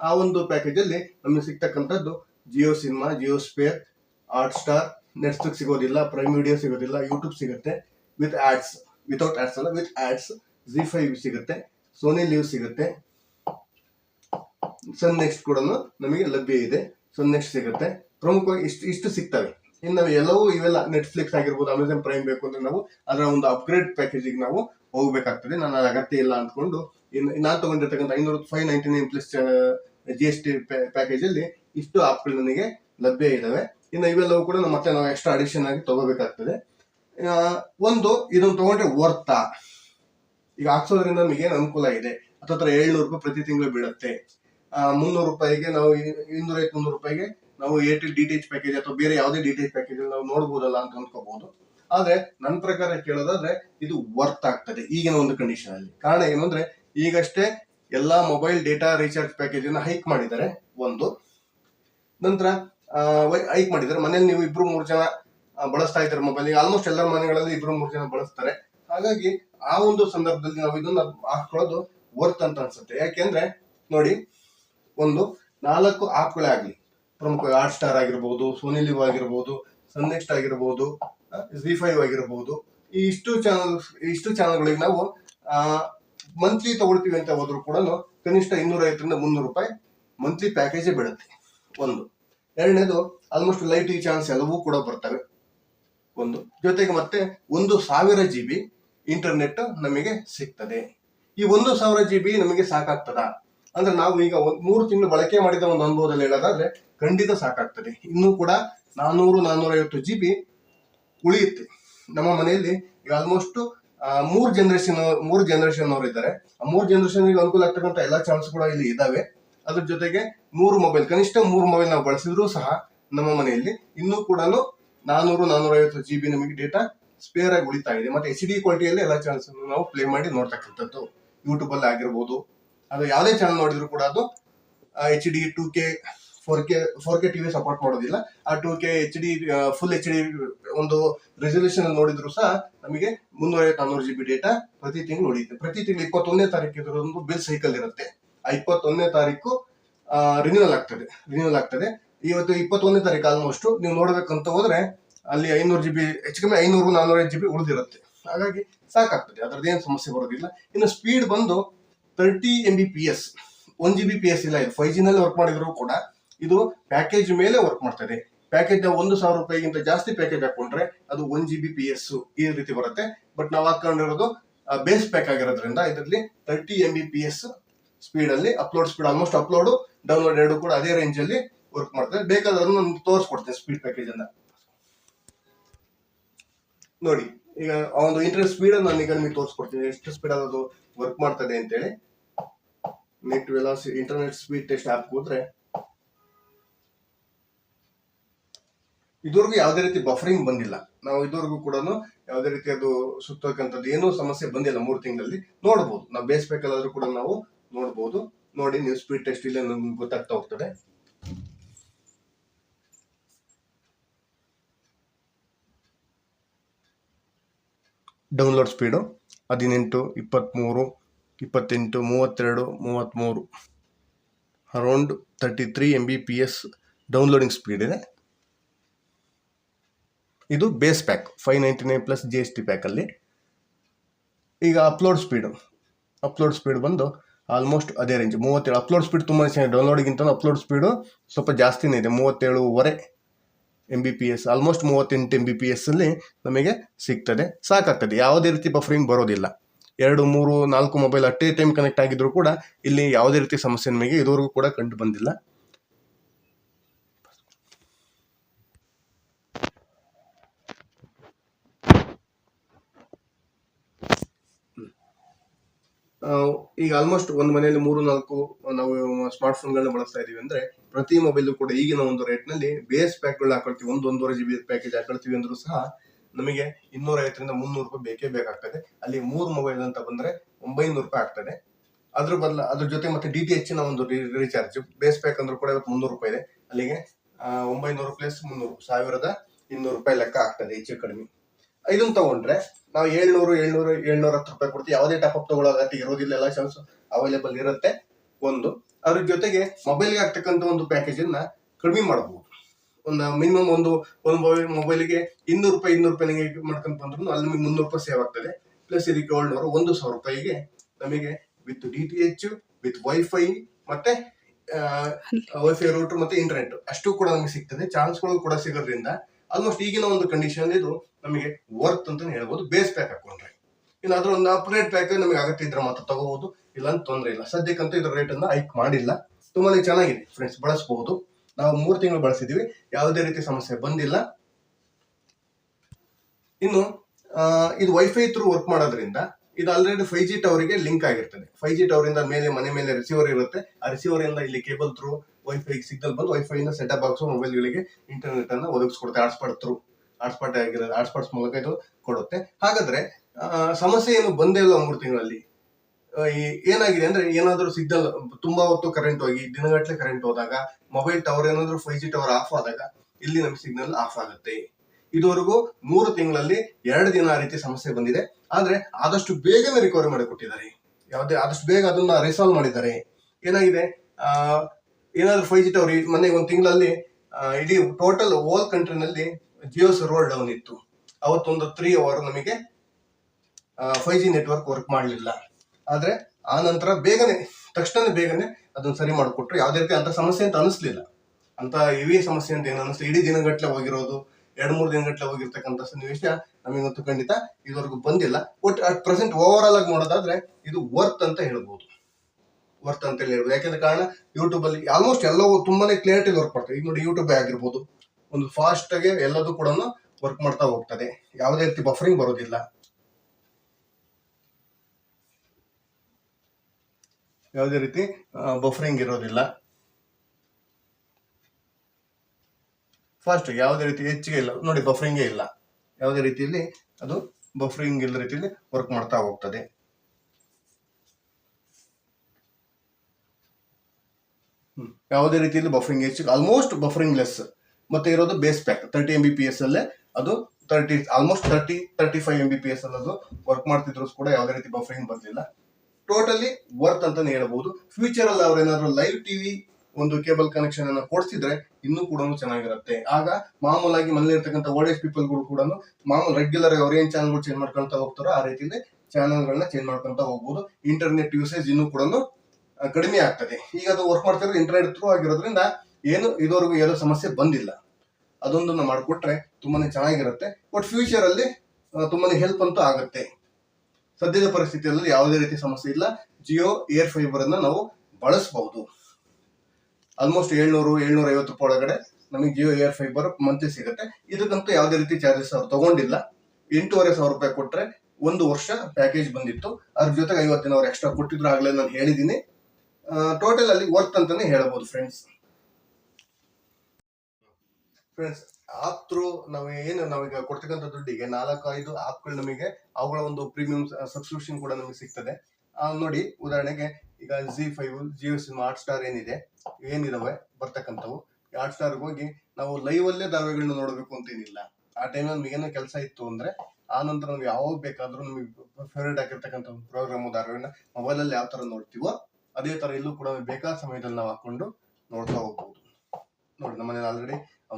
ಆ ಒಂದು ಪ್ಯಾಕೇಜ್ ಅಲ್ಲಿ ನಮಗೆ ಸಿಗ್ತಕ್ಕಂಥದ್ದು Jio cinema Jio spare Hotstar Netflix ಸಿಗೋದಿಲ್ಲ ಪ್ರೈಮ್ ವಿಡಿಯೋ ಸಿಗೋದಿಲ್ಲ ಯೂಟ್ಯೂಬ್ ಸಿಗುತ್ತೆ ವಿತ್ ಆಡ್ಸ್ ವಿತೌಟ್ ಆಡ್ಸ್ ಅಲ್ಲ ವಿತ್ ಆಡ್ಸ್ ಜಿ ಫೈವ್ ಸಿಗುತ್ತೆ ಸೋನಿ ಲೀವ್ ಸಿಗುತ್ತೆ. ಸನ್ ನೆಕ್ಸ್ಟ್ ಕೂಡ ನಮಗೆ ಲಭ್ಯ ಇದೆ. ಸನ್ ನೆಕ್ಸ್ಟ್ ಸಿಗುತ್ತೆ. ಪ್ರಮುಖವಾಗಿ ಇಷ್ಟು ಇಷ್ಟು ಸಿಗ್ತವೆ. ಇನ್ನು ನಾವು ಎಲ್ಲವೂ ಇವೆಲ್ಲ ನೆಟ್ಫ್ಲಿಕ್ಸ್ ಆಗಿರ್ಬೋದು ಅಮೆಝಾನ್ ಪ್ರೈಮ್ ಬೇಕು ಅಂದ್ರೆ ನಾವು ಅದರ ಒಂದು ಅಪ್ಗ್ರೇಡ್ ಪ್ಯಾಕೇಜಿಗೆ ನಾವು ಹೋಗ್ಬೇಕಾಗ್ತದೆ. ನಾನು ಅದು ಅಗತ್ಯ ಇಲ್ಲ ಅಂದ್ಕೊಂಡು ಇನ್ನು ನಾನು ತಗೊಂಡಿರ್ತಕ್ಕಂಥ ಐನೂರು five ninety nine plus G S T package ಅಲ್ಲಿ ಇಷ್ಟು ಆಪ್ಗಳು ನನಗೆ ಲಭ್ಯ ಇದಾವೆ. ಇನ್ನು ಇವೆಲ್ಲವೂ ಕೂಡ ನಾವು ಮತ್ತೆ ನಾವು ಎಕ್ಸ್ಟ್ರಾ ಅಡಿಷನ್ ಆಗಿ ತಗೋಬೇಕಾಗ್ತದೆ. ಒಂದು ಇದನ್ನು ತಗೊಂಡ್ರೆ ವರ್ತಾ ಈಗ ಹಾಕ್ಸೋದ್ರಿಂದ ನಮಗೆ ಏನು ಅನುಕೂಲ ಇದೆ? ಹತ್ತತ್ರ ಏಳ್ನೂರು ರೂಪಾಯಿ ಪ್ರತಿ ತಿಂಗಳು ಬೀಳುತ್ತೆ. ಮುನ್ನೂರು ರೂಪಾಯಿಗೆ ನಾವು ಇನ್ನೂರ ಮುನ್ನೂರು ರೂಪಾಯಿಗೆ ನಾವು Airtel D T H package ಅಥವಾ ಬೇರೆ ಯಾವುದೇ ಡಿ ಟಿ ಎಚ್ ಪ್ಯಾಕೇಜ್ ನಾವು ನೋಡ್ಬೋದಲ್ಲ ಅಂತ ಅನ್ಕೋಬಹುದು. ಆದ್ರೆ ನನ್ನ ಪ್ರಕಾರ ಕೇಳೋದಾದ್ರೆ ಇದು ವರ್ತ್ ಆಗ್ತದೆ ಈಗಿನ ಒಂದು ಕಂಡೀಷನ್ ಅಲ್ಲಿ. ಕಾರಣ ಏನು ಅಂದ್ರೆ ಈಗಷ್ಟೇ ಎಲ್ಲಾ ಮೊಬೈಲ್ ಡೇಟಾ ರೀಚಾರ್ಜ್ ಪ್ಯಾಕೇಜ್ ಅನ್ನ ಹೈಕ್ ಮಾಡಿದ್ದಾರೆ. ಒಂದು. ನಂತರ ಹೈಕ್ ಮಾಡಿದ್ದಾರೆ. ಮನೇಲಿ ನೀವು ಇಬ್ರು ಮೂರು ಜನ ಬಳಸ್ತಾ ಇದ್ದಾರೆ ಮೊಬೈಲ್ ಆಲ್ಮೋಸ್ಟ್ ಎಲ್ಲರ ಮನೆಗಳಲ್ಲಿ ಇಬ್ರು ಮೂರು ಜನ ಬಳಸ್ತಾರೆ. ಹಾಗಾಗಿ ಆ ಒಂದು ಸಂದರ್ಭದಲ್ಲಿ ನಾವು ಇದನ್ನ ಹಾಕೊಳ್ಳೋದು ವರ್ತ್ ಅಂತ ಅನ್ಸುತ್ತೆ. ಯಾಕೆಂದ್ರೆ ನೋಡಿ, ಒಂದು ನಾಲ್ಕು ಆಪ್ಗಳೇ ಆಗ್ಲಿ. ಪ್ರಮುಖ ಹಾಟ್ ಸ್ಟಾರ್ ಆಗಿರ್ಬೋದು ಸೋನಿ ಲಿವ್ ಆಗಿರ್ಬೋದು ಸನ್ ನೆಕ್ಸ್ಟ್ ಆಗಿರ್ಬೋದು ಜಿ ಫೈವ್ ಆಗಿರ್ಬೋದು. ಈ ಇಷ್ಟು ಚಾನಲ್ ಇಷ್ಟು ಚಾನಲ್ಗಳಿಗೆ ನಾವು ಮಂತ್ಲಿ ತಗೊಳ್ತೀವಿ ಅಂತ ಹೋದ್ರು ಕೂಡ ಕನಿಷ್ಠ ಇನ್ನೂರೈವತ್ತರಿಂದ ಮುನ್ನೂರು ರೂಪಾಯಿ ಮಂತ್ಲಿ ಪ್ಯಾಕೇಜೇ ಬೀಳುತ್ತೆ. ಒಂದು. ಎರಡನೇದು ಆಲ್ಮೋಸ್ಟ್ ಲೈಟ್ ಈ ಚಾನಲ್ಸ್ ಎಲ್ಲವೂ ಕೂಡ ಬರ್ತವೆ. ಒಂದು. ಜೊತೆಗೆ ಮತ್ತೆ ಒಂದು ಸಾವಿರ ಜಿ ಬಿ ಇಂಟರ್ನೆಟ್ ನಮಗೆ ಸಿಗ್ತದೆ. ಈ ಒಂದು ಸಾವಿರ ಜಿ ಬಿ ನಮಗೆ ಸಾಕಾಗ್ತದ? ಅಂದ್ರೆ ನಾವು ಈಗ ಒಂದ್ ಮೂರು ತಿಂಗಳು ಬಳಕೆ ಮಾಡಿದ ಒಂದು ಅನುಭವದಲ್ಲಿ ಹೇಳೋದಾದ್ರೆ ಖಂಡಿತ ಸಾಕಾಗ್ತದೆ. ಇನ್ನೂ ಕೂಡ ನಾನೂರು ನಾನೂರ ಐವತ್ತು ಜಿ ಬಿ ಉಳಿಯುತ್ತೆ. ನಮ್ಮ ಮನೆಯಲ್ಲಿ ಈಗ ಆಲ್ಮೋಸ್ಟ್ ಮೂರು ಜನರೇಷನ್ ಮೂರು ಜನರೇಷನ್ ಅವರು ಇದ್ದಾರೆ. ಆ ಮೂರು ಜನರೇಷನ್ ಅನುಕೂಲ ಆಗ್ತಕ್ಕಂಥ ಎಲ್ಲ ಚಾನ್ಸ್ ಕೂಡ ಇಲ್ಲಿ ಇದಾವೆ. ಅದ್ರ ಜೊತೆಗೆ ಮೂರು ಮೊಬೈಲ್ ಕನಿಷ್ಠ ಮೂರು ಮೊಬೈಲ್ ನಾವು ಬಳಸಿದ್ರು ಸಹ ನಮ್ಮ ಮನೆಯಲ್ಲಿ ಇನ್ನೂ ಕೂಡ ನಾನೂರು ನಾನೂರ ಐವತ್ತು ಜಿ ಬಿ ನಮಗೆ ಡೇಟಾ ಸ್ಪೇರ್ ಆಗಿ ಉಳಿತಾ ಇದೆ. ಮತ್ತೆ ಎಚ್ ಡಿ ಕ್ವಾಲಿಟಿಯಲ್ಲಿ ಎಲ್ಲ ಚಾನಲ್ಸ್ ನಾವು ಪ್ಲೇ ಮಾಡಿ ನೋಡ್ತಕ್ಕಂಥದ್ದು. ಯೂಟ್ಯೂಬ್ ಅಲ್ಲಿ ಆಗಿರ್ಬೋದು ಅದು ಯಾವುದೇ ಚಾನಲ್ ನೋಡಿದ್ರು ಕೂಡ ಅದು H D two K four K four K TV support ಮಾಡೋದಿಲ್ಲ. ಆ two K H D full H D ಒಂದು ರೆಸಲ್ಯೂಷನ್ ನೋಡಿದ್ರು ಸಹ ನಮಗೆ ಮುನ್ನೂರ ನಾನ್ನೂರು ಜಿ ಬಿ ಡೇಟಾ ಪ್ರತಿ ತಿಂಗಳು ಉಳಿಯುತ್ತೆ. ಪ್ರತಿ ತಿಂಗಳು ಇಪ್ಪತ್ತೊಂದನೇ ತಾರೀಕು ಒಂದು ಬಿಲ್ ಸೈಕಲ್ ಇರುತ್ತೆ. ಆ ಇಪ್ಪತ್ತೊಂದನೇ ತಾರೀಕು ರಿನ್ಯೂವಲ್ ಆಗ್ತದೆ. ರಿನ್ಯೂವಲ್ ಆಗ್ತದೆ. ಇವತ್ತು ಇಪ್ಪತ್ತೊಂದನೇ ತಾರೀಕು ಆಲ್ಮೋಸ್ಟ್ ನೀವು ನೋಡಬೇಕಂತ ಹೋದ್ರೆ ಅಲ್ಲಿ ಐನೂರು ಜಿ ಬಿ ಹೆಚ್ಚು ಕಮ್ಮಿ ಐನೂರು ನಾನ್ನೂರ ಜಿ ಬಿ ಉಳಿದಿರುತ್ತೆ. ಹಾಗಾಗಿ ಸಾಕಾಗ್ತದೆ. ಅದ್ರದ್ದೇನು ಸಮಸ್ಯೆ ಬರೋದಿಲ್ಲ. ಇನ್ನು ಸ್ಪೀಡ್ ಬಂದು thirty M B P S one G B P S ಇಲ್ಲ ಇದು. ಫೈವ್ ಜಿನಲ್ಲಿ ವರ್ಕ್ ಮಾಡಿದ್ರು ಕೂಡ ಇದು ಪ್ಯಾಕೇಜ್ ಮೇಲೆ ವರ್ಕ್ ಮಾಡ್ತದೆ. ಪ್ಯಾಕೇಜ್ ಒಂದು ಸಾವಿರ ರೂಪಾಯಿಗಿಂತ ಜಾಸ್ತಿ ಪ್ಯಾಕೇಜ್ ಹಾಕೊಂಡ್ರೆ ಅದು one G B P S ಈ ರೀತಿ ಬರುತ್ತೆ. ಬಟ್ ನಾವು ಹಾಕೊಂಡಿರೋದು ಬೇಸ್ ಪ್ಯಾಕ್ ಆಗಿರೋದ್ರಿಂದ ಇದರಲ್ಲಿ thirty M B P S speed ಅಲ್ಲಿ upload speed almost upload download ಎರಡು ಕೂಡ ಅದೇ ರೇಂಜ್ ಅಲ್ಲಿ ವರ್ಕ್ ಮಾಡ್ತದೆ. ಬೇಕಾದ್ರೂ ತೋರಿಸ್ಕೊಡ್ತೇನೆ ಸ್ಪೀಡ್ ಪ್ಯಾಕೇಜ್ ಅನ್ನ. ನೋಡಿ, ಈಗ ಆ ಒಂದು ಇಂಟರ್ನೆಟ್ ಸ್ಪೀಡ್ ನಾನು ಈಗ ನಿಮಗೆ ತೋರಿಸ್ಕೊಡ್ತೀನಿ. ಎಷ್ಟು ಸ್ಪೀಡ್ ಅದು ವರ್ಕ್ ಮಾಡ್ತದೆ ಅಂತೇಳಿ net velocity internet speed test app ಹೋದ್ರೆ ಇದುವರೆಗೂ ಯಾವುದೇ ರೀತಿ ಬಫರಿಂಗ್ ಬಂದಿಲ್ಲ. ನಾವು ಇದುವರೆಗೂ ಕೂಡ ಯಾವುದೇ ರೀತಿ ಅದು ಸುತ್ತಕ್ಕಂಥದ್ದು ಏನೂ ಸಮಸ್ಯೆ ಬಂದಿಲ್ಲ ಮೂರು ತಿಂಗಳಲ್ಲಿ. ನೋಡ್ಬೋದು. ನಾವು ಬೇಸ್ ಬೇಕಲ್ಲಾದ್ರೂ ಕೂಡ ನಾವು ನೋಡ್ಬೋದು. ನೋಡಿ, ನೀವು ಸ್ಪೀಡ್ ಟೆಸ್ಟ್ ಇಲ್ಲ ನಮ್ಗೆ ಗೊತ್ತಾಗ್ತಾ ಹೋಗ್ತದೆ. ಡೌನ್ಲೋಡ್ ಸ್ಪೀಡು ಹದಿನೆಂಟು ಇಪ್ಪತ್ತ್ಮೂರು ಇಪ್ಪತ್ತೆಂಟು, ಮೂವತ್ತೆರಡು ಮೂವತ್ತ್ಮೂರು around thirty three M B P S downloading speed ಇದೆ. ಇದು base pack five ninety nine plus G S T ಪ್ಯಾಕಲ್ಲಿ ಈಗ ಅಪ್ಲೋಡ್ ಸ್ಪೀಡು ಅಪ್ಲೋಡ್ ಸ್ಪೀಡ್ ಬಂದು ಆಲ್ಮೋಸ್ಟ್ ಅದೇ ರೇಂಜ್ ಮೂವತ್ತೇಳು ಅಪ್ಲೋಡ್ ಸ್ಪೀಡ್ ತುಂಬ ಚೆನ್ನಾಗಿ ಡೌನ್ಲೋಡಿಗಿಂತ ಅಪ್ಲೋಡ್ ಸ್ಪೀಡು ಸ್ವಲ್ಪ ಜಾಸ್ತಿನೇ ಇದೆ. ಮೂವತ್ತೇಳುವರೆ M B P S almost ಮೂವತ್ತೆಂಟು ಎಂ ಬಿ ಪಿ ಎಸ್ಸಲ್ಲಿ ನಮಗೆ ಸಿಗ್ತದೆ. ಸಾಕಾಗ್ತದೆ. ಯಾವುದೇ ರೀತಿ ಬಫರಿಂಗ್ ಬರೋದಿಲ್ಲ. ಎರಡು, ಮೂರು, ನಾಲ್ಕು mobile at a time connect ಆಗಿದ್ರು ಕೂಡ ಇಲ್ಲಿ ಯಾವುದೇ ರೀತಿ ಸಮಸ್ಯೆ ನಮಗೆ ಇದುವರೆಗೂ ಕೂಡ ಕಂಡು ಬಂದಿಲ್ಲ. ಈಗ ಆಲ್ಮೋಸ್ಟ್ ಒಂದು ಮನೆಯಲ್ಲಿ ಮೂರು, ನಾಲ್ಕು ನಾವು ಸ್ಮಾರ್ಟ್ ಫೋನ್ಗಳನ್ನ ಬಳಸ್ತಾ ಇದೀವಿ ಅಂದ್ರೆ ಪ್ರತಿ ಮೊಬೈಲ್ ಕೂಡ ಈಗಿನ ಒಂದು ರೇಟ್ನಲ್ಲಿ ಬೇಸ್ ಪ್ಯಾಕ್ಗಳು ಹಾಕೊಳ್ತೀವಿ. ಒಂದು, ಒಂದೂವರೆ ಜಿ ಬಿ ಪ್ಯಾಕೇಜ್ ಹಾಕೊಳ್ತೀವಿ ಅಂದ್ರೂ ಸಹ ನಮಗೆ ಇನ್ನೂರ ಐವತ್ತರಿಂದ ಮುನ್ನೂರು ರೂಪಾಯಿ ಬೇಕೇ ಬೇಕಾಗ್ತದೆ. ಅಲ್ಲಿ ಮೂರು ಮೊಬೈಲ್ ಅಂತ ಬಂದ್ರೆ ಒಂಬೈನೂರು ರೂಪಾಯಿ ಆಗ್ತದೆ. ಅದ್ರ ಬದಲ, ಅದ್ರ ಜೊತೆ ಮತ್ತೆ ಡಿ ಟಿ ಹೆಚ್ಚಿನ ಒಂದು ರೀಚಾರ್ಜ್ ಬೇಸ್ ಪ್ಯಾಕ್ ಅಂದ್ರೂ ಕೂಡ ಇವತ್ತು ಮುನ್ನೂರು ರೂಪಾಯಿ ಇದೆ. ಅಲ್ಲಿಗೆ ಒಂಬೈನೂರು ಪ್ಲಸ್ ಮುನ್ನೂರು, ಸಾವಿರದ ಇನ್ನೂರು ರೂಪಾಯಿ ಲೆಕ್ಕ ಆಗ್ತದೆ, ಹೆಚ್ಚು ಕಡಿಮೆ. ಇದನ್ನ ತಗೊಂಡ್ರೆ ನಾವು ಏಳ್ನೂರು ಏಳ್ನೂರು ಏಳ್ನೂರ ಹತ್ತು ರೂಪಾಯಿ ಕೊಡ್ತೀವಿ. ಯಾವುದೇ ಟಾಪ್ ಅಪ್ ತಗೊಳ್ಳೋ ಅಗತ್ಯ ಇರೋದಿಲ್ಲ ಎಲ್ಲ ಚಾನ್ಸ್ ಅವೈಲೇಬಲ್ ಇರುತ್ತೆ. ಒಂದು ಅದ್ರ ಜೊತೆಗೆ ಮೊಬೈಲ್ಗೆ ಆಗ್ತಕ್ಕಂಥ ಒಂದು ಪ್ಯಾಕೇಜ್ ಅನ್ನ ಕಡಿಮೆ ಮಾಡಬಹುದು ಒಂದು ಮಿನಿಮಮ್ ಒಂದು ಒಂದು ಮೊಬೈಲ್ ಮೊಬೈಲ್ಗೆ ಇನ್ನೂರು ರೂಪಾಯಿ ಇನ್ನೂರು ರೂಪಾಯಿ ನಿಮಗೆ ಮಾಡ್ಕೊಂಡ್ ಬಂದ್ರು ಅಲ್ಲಿ ನಿಮಗೆ ಮುನ್ನೂರು ರೂಪಾಯಿ ಸೇವ್ ಆಗ್ತದೆ. ಪ್ಲಸ್ ಇದಕ್ಕೆ ಏಳ್ನೂರು ಒಂದು ಸಾವಿರ ರೂಪಾಯಿಗೆ ನಮಗೆ with D T H with wifi ಮತ್ತೆ ವೈಫೈ ರೂಟರ್ ಮತ್ತೆ ಇಂಟರ್ನೆಟ್ ಅಷ್ಟು ಕೂಡ ನಮಗೆ ಸಿಗ್ತದೆ. ಚಾನ್ಸ್ಗಳು ಕೂಡ ಸಿಗೋದ್ರಿಂದ ಆಲ್ಮೋಸ್ಟ್ ಈಗಿನ ಒಂದು ಕಂಡೀಷನ್ ಇದು ನಮಗೆ ವರ್ತ್ ಅಂತ ಹೇಳ್ಬೋದು ಬೇಸ್ ಪ್ಯಾಕ್ ಹಾಕೊಂಡ್ರೆ. ಇನ್ನು ಅದ್ರ ಒಂದು ಅಪ್ಗ್ರೇಡ್ ಪ್ಯಾಕ್ ನಮಗೆ ಅಗತ್ಯ ಇದ್ರೆ ಮಾತ್ರ ತಗೋಬಹುದು ಇಲ್ಲ ಅಂತ ತೊಂದರೆ ಇಲ್ಲ. ಸದ್ಯಕ್ಕಂತೂ ಇದರ ರೇಟ್ ಅನ್ನ ಹೈಕ್ ಮಾಡಿಲ್ಲ. ತುಂಬಾ ಚೆನ್ನಾಗಿದೆ ಫ್ರೆಂಡ್ಸ್ ಬಳಸಬಹುದು ನಾವು ಮೂರು ತಿಂಗಳು ಬಳಸಿದೀವಿ, ಯಾವುದೇ ರೀತಿ ಸಮಸ್ಯೆ ಬಂದಿಲ್ಲ. ಇನ್ನು ಇದು ವೈಫೈ ಥ್ರೂ ವರ್ಕ್ ಮಾಡೋದ್ರಿಂದ ಇದು ಆಲ್ರೆಡಿ ಫೈವ್ ಜಿ ಟವರಿಗೆ ಲಿಂಕ್ ಆಗಿರ್ತದೆ. ಫೈವ್ ಜಿ ಟವರ್ ಇಂದ ಮೇಲೆ ಮನೆ ಮೇಲೆ ರಿಸೀವರ್ ಇರುತ್ತೆ. ಆ ರಿಸೀವರ್ ಇಂದ ಇಲ್ಲಿ ಕೇಬಲ್ ಥ್ರೂ ವೈಫೈ ಸಿಗ್ನಲ್ ಬಂದು ವೈಫೈ ಇಂದ ಸೆಟಪ್ ಬಾಕ್ಸ್ ಮೊಬೈಲ್ಗಳಿಗೆ ಇಂಟರ್ನೆಟ್ ಅನ್ನ ಒದಗಿಸ್ಕೊಡುತ್ತೆ ಹಾಟ್ಸ್ಪಾಟ್ ಥ್ರೂ ಹಾಟ್ಸ್ಪಾಟ್ ಆಗಿರೋದು ಹಾಟ್ಸ್ಪಾಟ್ಸ್ ಮೂಲಕ ಇದು ಕೊಡುತ್ತೆ. ಹಾಗಾದ್ರೆ ಸಮಸ್ಯೆ ಏನು ಬಂದೇ ಇಲ್ಲ ಮೂರು ತಿಂಗಳಲ್ಲಿ. ಏನಾಗಿದೆ ಅಂದ್ರೆ ಏನಾದ್ರೂ ಸಿಗ್ನಲ್ ತುಂಬಾ ಹೊತ್ತು ಕರೆಂಟ್ ಹೋಗಿ ದಿನಗಟ್ಟಲೆ ಕರೆಂಟ್ ಹೋದಾಗ ಮೊಬೈಲ್ ಟವರ್ ಏನಾದ್ರೂ ಫೈವ್ ಜಿ ಟವರ್ ಆಫ್ ಆದಾಗ ಇಲ್ಲಿ ನಮ್ಗೆ ಸಿಗ್ನಲ್ ಆಫ್ ಆಗುತ್ತೆ. ಇದುವರೆಗೂ ಮೂರು ತಿಂಗಳಲ್ಲಿ ಎರಡು ದಿನ ಆ ರೀತಿ ಸಮಸ್ಯೆ ಬಂದಿದೆ. ಆದ್ರೆ ಆದಷ್ಟು ಬೇಗನೆ ರಿಕವರಿ ಮಾಡಿ ಕೊಟ್ಟಿದ್ದಾರೆ ಯಾವುದೇ ಆದಷ್ಟು ಬೇಗ ಅದನ್ನ ರಿಸಾಲ್ವ್ ಮಾಡಿದ್ದಾರೆ. ಏನಾಗಿದೆ? ಆ, ಏನಾದ್ರೂ ಫೈವ್ ಜಿ ಟವರ್ ಮೊನ್ನೆ ಒಂದು ತಿಂಗಳಲ್ಲಿ ಇಡೀ ಟೋಟಲ್ ಓಲ್ ಕಂಟ್ರಿನಲ್ಲಿ ಜಿಯೋಸ್ ರೋಲ್ ಡೌನ್ ಇತ್ತು. ಅವತ್ತೊಂದು ತ್ರೀ ಅವರ್ ನಮಗೆ ಫೈವ್ ಜಿ ನೆಟ್ವರ್ಕ್ ವರ್ಕ್ ಮಾಡಲಿಲ್ಲ. ಆದ್ರೆ ಆ ನಂತರ ಬೇಗನೆ ತಕ್ಷಣ ಬೇಗನೆ ಅದನ್ನ ಸರಿ ಮಾಡಿಕೊಟ್ರು. ಯಾವುದೇ ರೀತಿ ಅಂತ ಸಮಸ್ಯೆ ಅಂತ ಅನಿಸ್ಲಿಲ್ಲ. ಅಂತ ಇವೇ ಸಮಸ್ಯೆ ಅಂತ ಏನು ಅನಿಸ್ತು ಇಡೀ ದಿನಗಟ್ಟಲೆ ಹೋಗಿರೋದು, ಎರಡು ಮೂರು ದಿನಗಟ್ಟಲೆ ಹೋಗಿರ್ತಕ್ಕಂಥ ಸನ್ನಿವೇಶ ನಮಗಂತೂ ಖಂಡಿತ ಇದುವರೆಗೂ ಬಂದಿಲ್ಲ. ಒಟ್ ಅಟ್ ಪ್ರೆಸೆಂಟ್ ಓವರ್ ಆಲ್ ಆಗಿ ನೋಡೋದಾದ್ರೆ ಇದು ವರ್ತ್ ಅಂತ ಹೇಳ್ಬೋದು. ವರ್ತ್ ಅಂತ ಹೇಳಿ ಹೇಳ್ಬೋದು. ಯಾಕಂದ್ರೆ ಕಾರಣ ಯೂಟ್ಯೂಬ್ ಅಲ್ಲಿ ಆಲ್ಮೋಸ್ಟ್ ಎಲ್ಲವೂ ತುಂಬಾನೇ ಕ್ಲಿಯರಿಟಿ ವರ್ಕ್ ಮಾಡ್ತದೆ. ಈಗ ನೋಡಿ ಯೂಟ್ಯೂಬ್ ಆಗಿರ್ಬೋದು, ಒಂದು ಫಾಸ್ಟ್ ಆಗಿ ಎಲ್ಲದೂ ಕೂಡ ವರ್ಕ್ ಮಾಡ್ತಾ ಹೋಗ್ತದೆ. ಯಾವುದೇ ರೀತಿ ಬಫರಿಂಗ್ ಬರೋದಿಲ್ಲ. ಯಾವುದೇ ರೀತಿ ಬಫರಿಂಗ್ ಇರೋದಿಲ್ಲ. ಫಾಸ್ಟ್ ಯಾವುದೇ ರೀತಿ ಹೆಚ್ಚಿಗೆ ಇಲ್ಲ. ನೋಡಿ ಬಫರಿಂಗೇ ಇಲ್ಲ. ಯಾವುದೇ ರೀತಿಯಲ್ಲಿ ಅದು ಬಫರಿಂಗ್ ಇಲ್ಲದ ರೀತಿಯಲ್ಲಿ ವರ್ಕ್ ಮಾಡ್ತಾ ಹೋಗ್ತದೆ ಹ್ಮ್. ಯಾವುದೇ ರೀತಿಯಲ್ಲಿ ಬಫರಿಂಗ್ ಹೆಚ್ಚು ಆಲ್ಮೋಸ್ಟ್ ಬಫರಿಂಗ್ ಲೆಸ್ ಮತ್ತೆ ಇರೋದು base pack thirty M B P S ಅಲ್ಲೇ ಅದು thirty almost thirty thirty five M B P S ಅಲ್ಲಿ ಅದು ವರ್ಕ್ ಮಾಡ್ತಿದ್ರು ಕೂಡ ಯಾವುದೇ ರೀತಿ ಬಫರಿಂಗ್ ಬಂದಿಲ್ಲ ಟೋಟಲಿ ವರ್ತ್ ಅಂತ ಹೇಳಬಹುದು ಫ್ಯೂಚರ್ ಅಲ್ಲಿ ಅವ್ರೇನಾದ್ರು ಲೈವ್ ಟಿವಿ ಒಂದು ಕೇಬಲ್ ಕನೆಕ್ಷನ್ ಅನ್ನ ಕೊಡ್ಸಿದ್ರೆ ಇನ್ನೂ ಕೂಡ ಚೆನ್ನಾಗಿರುತ್ತೆ. ಆಗ ಮಾಮೂಲಾಗಿ ಮನೇಲಿ ಇರ್ತಕ್ಕಂಥ ಓಲ್ಡ್ ಏಜ್ ಪೀಪಲ್ಗಳು ಕೂಡ ಮಾಮೂಲು ರೆಗ್ಯುಲರ್ ಅವ್ರು ಏನ್ ಚಾನಲ್ಗಳು ಚೇಂಜ್ ಮಾಡ್ಕೊಳ್ತಾ ಹೋಗ್ತಾರೋ ಆ ರೀತಿಯಲ್ಲಿ ಚಾನಲ್ಗಳನ್ನ ಚೇಂಜ್ ಮಾಡ್ಕೊಂತ ಹೋಗ್ಬೋದು. ಇಂಟರ್ನೆಟ್ ಯೂಸೇಜ್ ಇನ್ನೂ ಕೂಡ ಕಡಿಮೆ ಆಗ್ತದೆ. ಈಗ ಅದು ವರ್ಕ್ ಮಾಡ್ತಿರೋದು ಇಂಟರ್ನೆಟ್ ಥ್ರೂ ಆಗಿರೋದ್ರಿಂದ ಏನು ಇದುವರೆಗೂ ಏನೋ ಸಮಸ್ಯೆ ಬಂದಿಲ್ಲ. ಅದೊಂದನ್ನ ಮಾಡಿಕೊಟ್ರೆ ತುಂಬಾನೇ ಚೆನ್ನಾಗಿರುತ್ತೆ. ಬಟ್ ಫ್ಯೂಚರ್ ಅಲ್ಲಿ ತುಂಬಾನೇ ಹೆಲ್ಪ್ ಅಂತೂ ಆಗುತ್ತೆ. ಸದ್ಯದ ಪರಿಸ್ಥಿತಿಯಲ್ಲಿ ಯಾವುದೇ ರೀತಿ ಸಮಸ್ಯೆ ಇಲ್ಲ. ಜಿಯೋ ಏರ್ ಫೈಬರ್ ಅನ್ನ ನಾವು ಬಳಸಬಹುದು ಆಲ್ಮೋಸ್ಟ್ ಏಳ್ನೂರು ಏಳ್ನೂರ ಐವತ್ತು ರೂಪಾಯಿ ಒಳಗಡೆ ನಮಗೆ ಜಿಯೋ ಏರ್ ಫೈಬರ್ ಮಂತ್ಲಿ ಸಿಗುತ್ತೆ. ಇದಕ್ಕಂತೂ ಯಾವುದೇ ರೀತಿ ಚಾರ್ಜಸ್ ಅವ್ರು ತಗೊಂಡಿಲ್ಲ. ಎಂಟೂವರೆ ಸಾವಿರ ರೂಪಾಯಿ ಕೊಟ್ರೆ ಒಂದು ವರ್ಷ ಪ್ಯಾಕೇಜ್ ಬಂದಿತ್ತು. ಅದ್ರ ಜೊತೆಗೆ ಐವತ್ತು ದಿನ ಅವ್ರು ಎಕ್ಸ್ಟ್ರಾ ಕೊಟ್ಟಿದ್ರು ಆಗಲೇ ನಾನು ಹೇಳಿದ್ದೀನಿ ಟೋಟಲ್ ಅಲ್ಲಿ ವರ್ತ್ ಅಂತಾನೆ ಹೇಳಬಹುದು ಫ್ರೆಂಡ್ಸ್ ಫ್ರೆಂಡ್ಸ್ ಆಪ್ ಥ್ರೂ ನಾವು ಏನು ನಾವೀಗ ಕೊಡ್ತಕ್ಕಂಥ ದುಡ್ಡಿಗೆ ನಾಲ್ಕು ಐದು ಆಪ್ಗಳು ನಮಗೆ ಅವುಗಳ ಒಂದು ಪ್ರೀಮಿಯಂ ಸಬ್ಸ್ಕ್ರಿಪ್ಷನ್ ಕೂಡ ನಮಗೆ ಸಿಗ್ತದೆ. ನೋಡಿ, ಉದಾಹರಣೆಗೆ ಈಗ Zee five Jio SIM Hotstar ಏನಿದೆ, ಏನಿದಾವೆ, ಬರ್ತಕ್ಕಂಥವು. ಹಾಟ್ ಸ್ಟಾರ್ಗೆ ಹೋಗಿ ನಾವು ಲೈವ್ ಅಲ್ಲೇ ಧಾರಾವಾಹಿಗಳನ್ನ ನೋಡಬೇಕು ಅಂತೇನಿಲ್ಲ. ಆ ಟೈಮಲ್ಲಿ ನಮಗೆ ಏನೋ ಕೆಲಸ ಇತ್ತು ಅಂದ್ರೆ, ಆ ನಂತರ ನಾವು ಯಾವಾಗ ಬೇಕಾದ್ರೂ ನಮಗೆ ಫೇವ್ರೇಟ್ ಆಗಿರ್ತಕ್ಕಂಥ ಪ್ರೋಗ್ರಾಮ್ ಧಾರಾವಾಹಿನ ಮೊಬೈಲಲ್ಲಿ ಯಾವ ತರ ನೋಡ್ತೀವೋ ಅದೇ ತರ ಇಲ್ಲೂ ಕೂಡ ಬೇಕಾದ ಸಮಯದಲ್ಲಿ ನಾವು ಹಾಕೊಂಡು ನೋಡ್ತಾ ಹೋಗ್ಬೋದು. ನೋಡಿ, ನಮ್ಮ ಮನೇಲಿ ಆಲ್ರೆಡಿ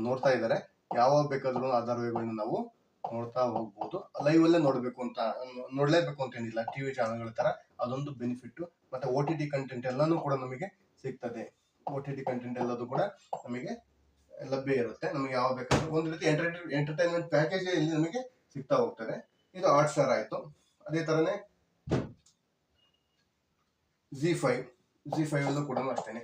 ನೋಡ್ತಾ ಇದ್ದಾರೆ ಯಾವಾಗ ಬೇಕಾದ್ರೂ ಆ ಧಾರಾವಾಹಿಗಳನ್ನ ನಾವು ನೋಡ್ತಾ ಹೋಗ್ಬೋದು. ಲೈವ್ ಅಲ್ಲೇ ನೋಡ್ಬೇಕು ಅಂತ, ನೋಡ್ಲೇಬೇಕು ಅಂತ ಏನಿಲ್ಲ. ಟಿವಿ ಚಾನಲ್ಗಳ ತರ ಅದೊಂದು ಬೆನಿಫಿಟ್ ಮತ್ತೆ ಓ ಟಿ ಟಿ ಕಂಟೆಂಟ್ ಎಲ್ಲಾನು ಕೂಡ ನಮಗೆ ಸಿಗ್ತದೆ. ಓ ಟಿ ಟಿ ಕಂಟೆಂಟ್ ಎಲ್ಲದು ಕೂಡ ನಮಗೆ ಲಭ್ಯ ಇರುತ್ತೆ. ನಮಗೆ ಯಾವ ಬೇಕಾದ್ರೂ ಒಂದು ರೀತಿ ಎಂಟರ್ಟೈನ್ ಎಂಟರ್ಟೈನ್ಮೆಂಟ್ ಪ್ಯಾಕೇಜ್ ಇಲ್ಲಿ ನಮಗೆ ಸಿಗ್ತಾ ಹೋಗ್ತದೆ. ಇದು ಆರ್ಟ್ ಸ್ಟಾರ್ ಆಯ್ತು. ಅದೇ ತರನೇ ಜಿ ಫೈವ್ ಜಿ ಫೈವ್ ಅಲ್ಲೂ ಕೂಡ ಅಷ್ಟೇನೆ.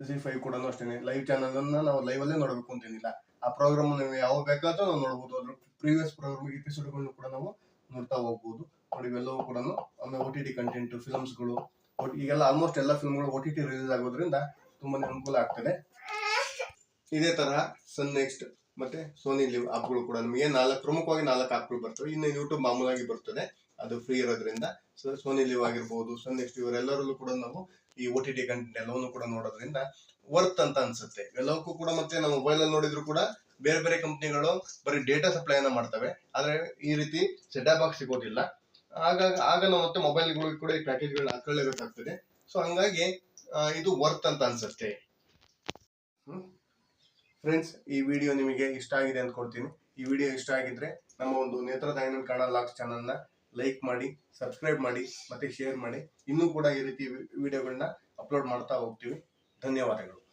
ಜಿ ಫೈವ್ ಕೂಡ ಅಷ್ಟೇ ಲೈವ್ ಚಾನಲ್ ಅನ್ನ ನಾವು ಲೈವ್ ಅಲ್ಲೇ ನೋಡಬೇಕು ಅಂತೇನಿಲ್ಲ ಆ ಪ್ರೋಗ್ರಾಮ್ ನೀವು ಯಾವ ಬೇಕಾದ್ರೂ ನಾವು ನೋಡಬಹುದು ಅದ್ರ ಪ್ರೀವಿಯಸ್ ಪ್ರೋಗ್ರಾಮ್ ಎಪಿಸೋಡ್ಗಳನ್ನು ಕೂಡ ನಾವು ನೋಡ್ತಾ ಹೋಗ್ಬೋದು. ನೋಡಿ, ಇವೆಲ್ಲವೂ ಕೂಡ ಆಮೇಲೆ ಒ ಟಿ ಟಿ ಕಂಟೆಂಟ್ ಫಿಲಮ್ಸ್ಗಳು ಈಗೆಲ್ಲ ಆಲ್ಮೋಸ್ಟ್ ಎಲ್ಲ ಫಿಲ್ಮ್ಗಳು ಒ ಟಿ ಟಿ ರಿಲೀಸ್ ಆಗೋದ್ರಿಂದ ತುಂಬಾನೇ ಅನುಕೂಲ ಆಗ್ತದೆ. ಇದೇ ತರಹ ಸನ್ ನೆಕ್ಸ್ಟ್ ಮತ್ತೆ ಸೋನಿ ಲಿವ್ ಆಪ್ಗಳು ಕೂಡ ನಮಗೆ ನಾಲ್ಕು ಪ್ರಮುಖವಾಗಿ ನಾಲ್ಕು ಆಪ್ಗಳು ಬರ್ತವೆ. ಇನ್ನು ಯೂಟ್ಯೂಬ್ ಮಾಮೂಲಾಗಿ ಬರ್ತದೆ. ಅದು ಫ್ರೀ ಇರೋದ್ರಿಂದ. ಸೊ ಸೋನಿ ಲಿವ್ ಆಗಿರ್ಬೋದು ಸೊ ನೆಕ್ಸ್ಟ್ ಇವರೆಲ್ಲರಲ್ಲೂ ಕೂಡ ನಾವು ಈ ಒ ಟಿ ಟಿ ಕಂಟೆಂಟ್ ಎಲ್ಲವನ್ನು ಕೂಡ ನೋಡೋದ್ರಿಂದ ವರ್ತ್ ಅಂತ ಅನ್ಸುತ್ತೆ. ಎಲ್ಲವಕ್ಕೂ ಕೂಡ ಮತ್ತೆ ನಾವು ಮೊಬೈಲ್ ಅಲ್ಲಿ ನೋಡಿದ್ರು ಕೂಡ ಬೇರೆ ಬೇರೆ ಕಂಪ್ನಿಗಳು ಬರೀ ಡೇಟಾ ಸಪ್ಲೈನ ಮಾಡ್ತವೆ. ಆದ್ರೆ ಈ ರೀತಿ ಸೆಟಾ ಬಾಕ್ಸ್ ಸಿಗೋದಿಲ್ಲ. ಆಗಾಗ, ಆಗ ನಾವು ಮತ್ತೆ ಮೊಬೈಲ್ಗಳಿಗೆ ಕೂಡ ಈ ಪ್ಯಾಕೇಜ್ಗಳನ್ನ ಹಾಕೊಳ್ಳೇಬೇಕಾಗ್ತದೆ ಸೊ ಹಂಗಾಗಿ ಇದು ವರ್ತ್ ಅಂತ ಅನ್ಸುತ್ತೆ. ಫ್ರೆಂಡ್ಸ್ ಈ ವಿಡಿಯೋ ನಿಮಗೆ ಇಷ್ಟ ಆಗಿದೆ ಅಂದ್ಕೊಳ್ತೀನಿ. ಈ ವಿಡಿಯೋ ಇಷ್ಟ ಆಗಿದ್ರೆ ನಮ್ಮ ಒಂದು ನೇತ್ರದಾಯನ ಕನ್ನಡ ಲಾಕ್ಸ್ ಚಾನಲ್ನ ಲೈಕ್ ಮಾಡಿ ಸಬ್ಸ್ಕ್ರೈಬ್ ಮಾಡಿ, ಮತ್ತೆ ಶೇರ್ ಮಾಡಿ. ಇನ್ನೂ ಕೂಡ ಈ ರೀತಿ ವಿಡಿಯೋಗಳನ್ನ ಅಪ್ಲೋಡ್ ಮಾಡ್ತಾ ಹೋಗ್ತೀವಿ. ಧನ್ಯವಾದಗಳು.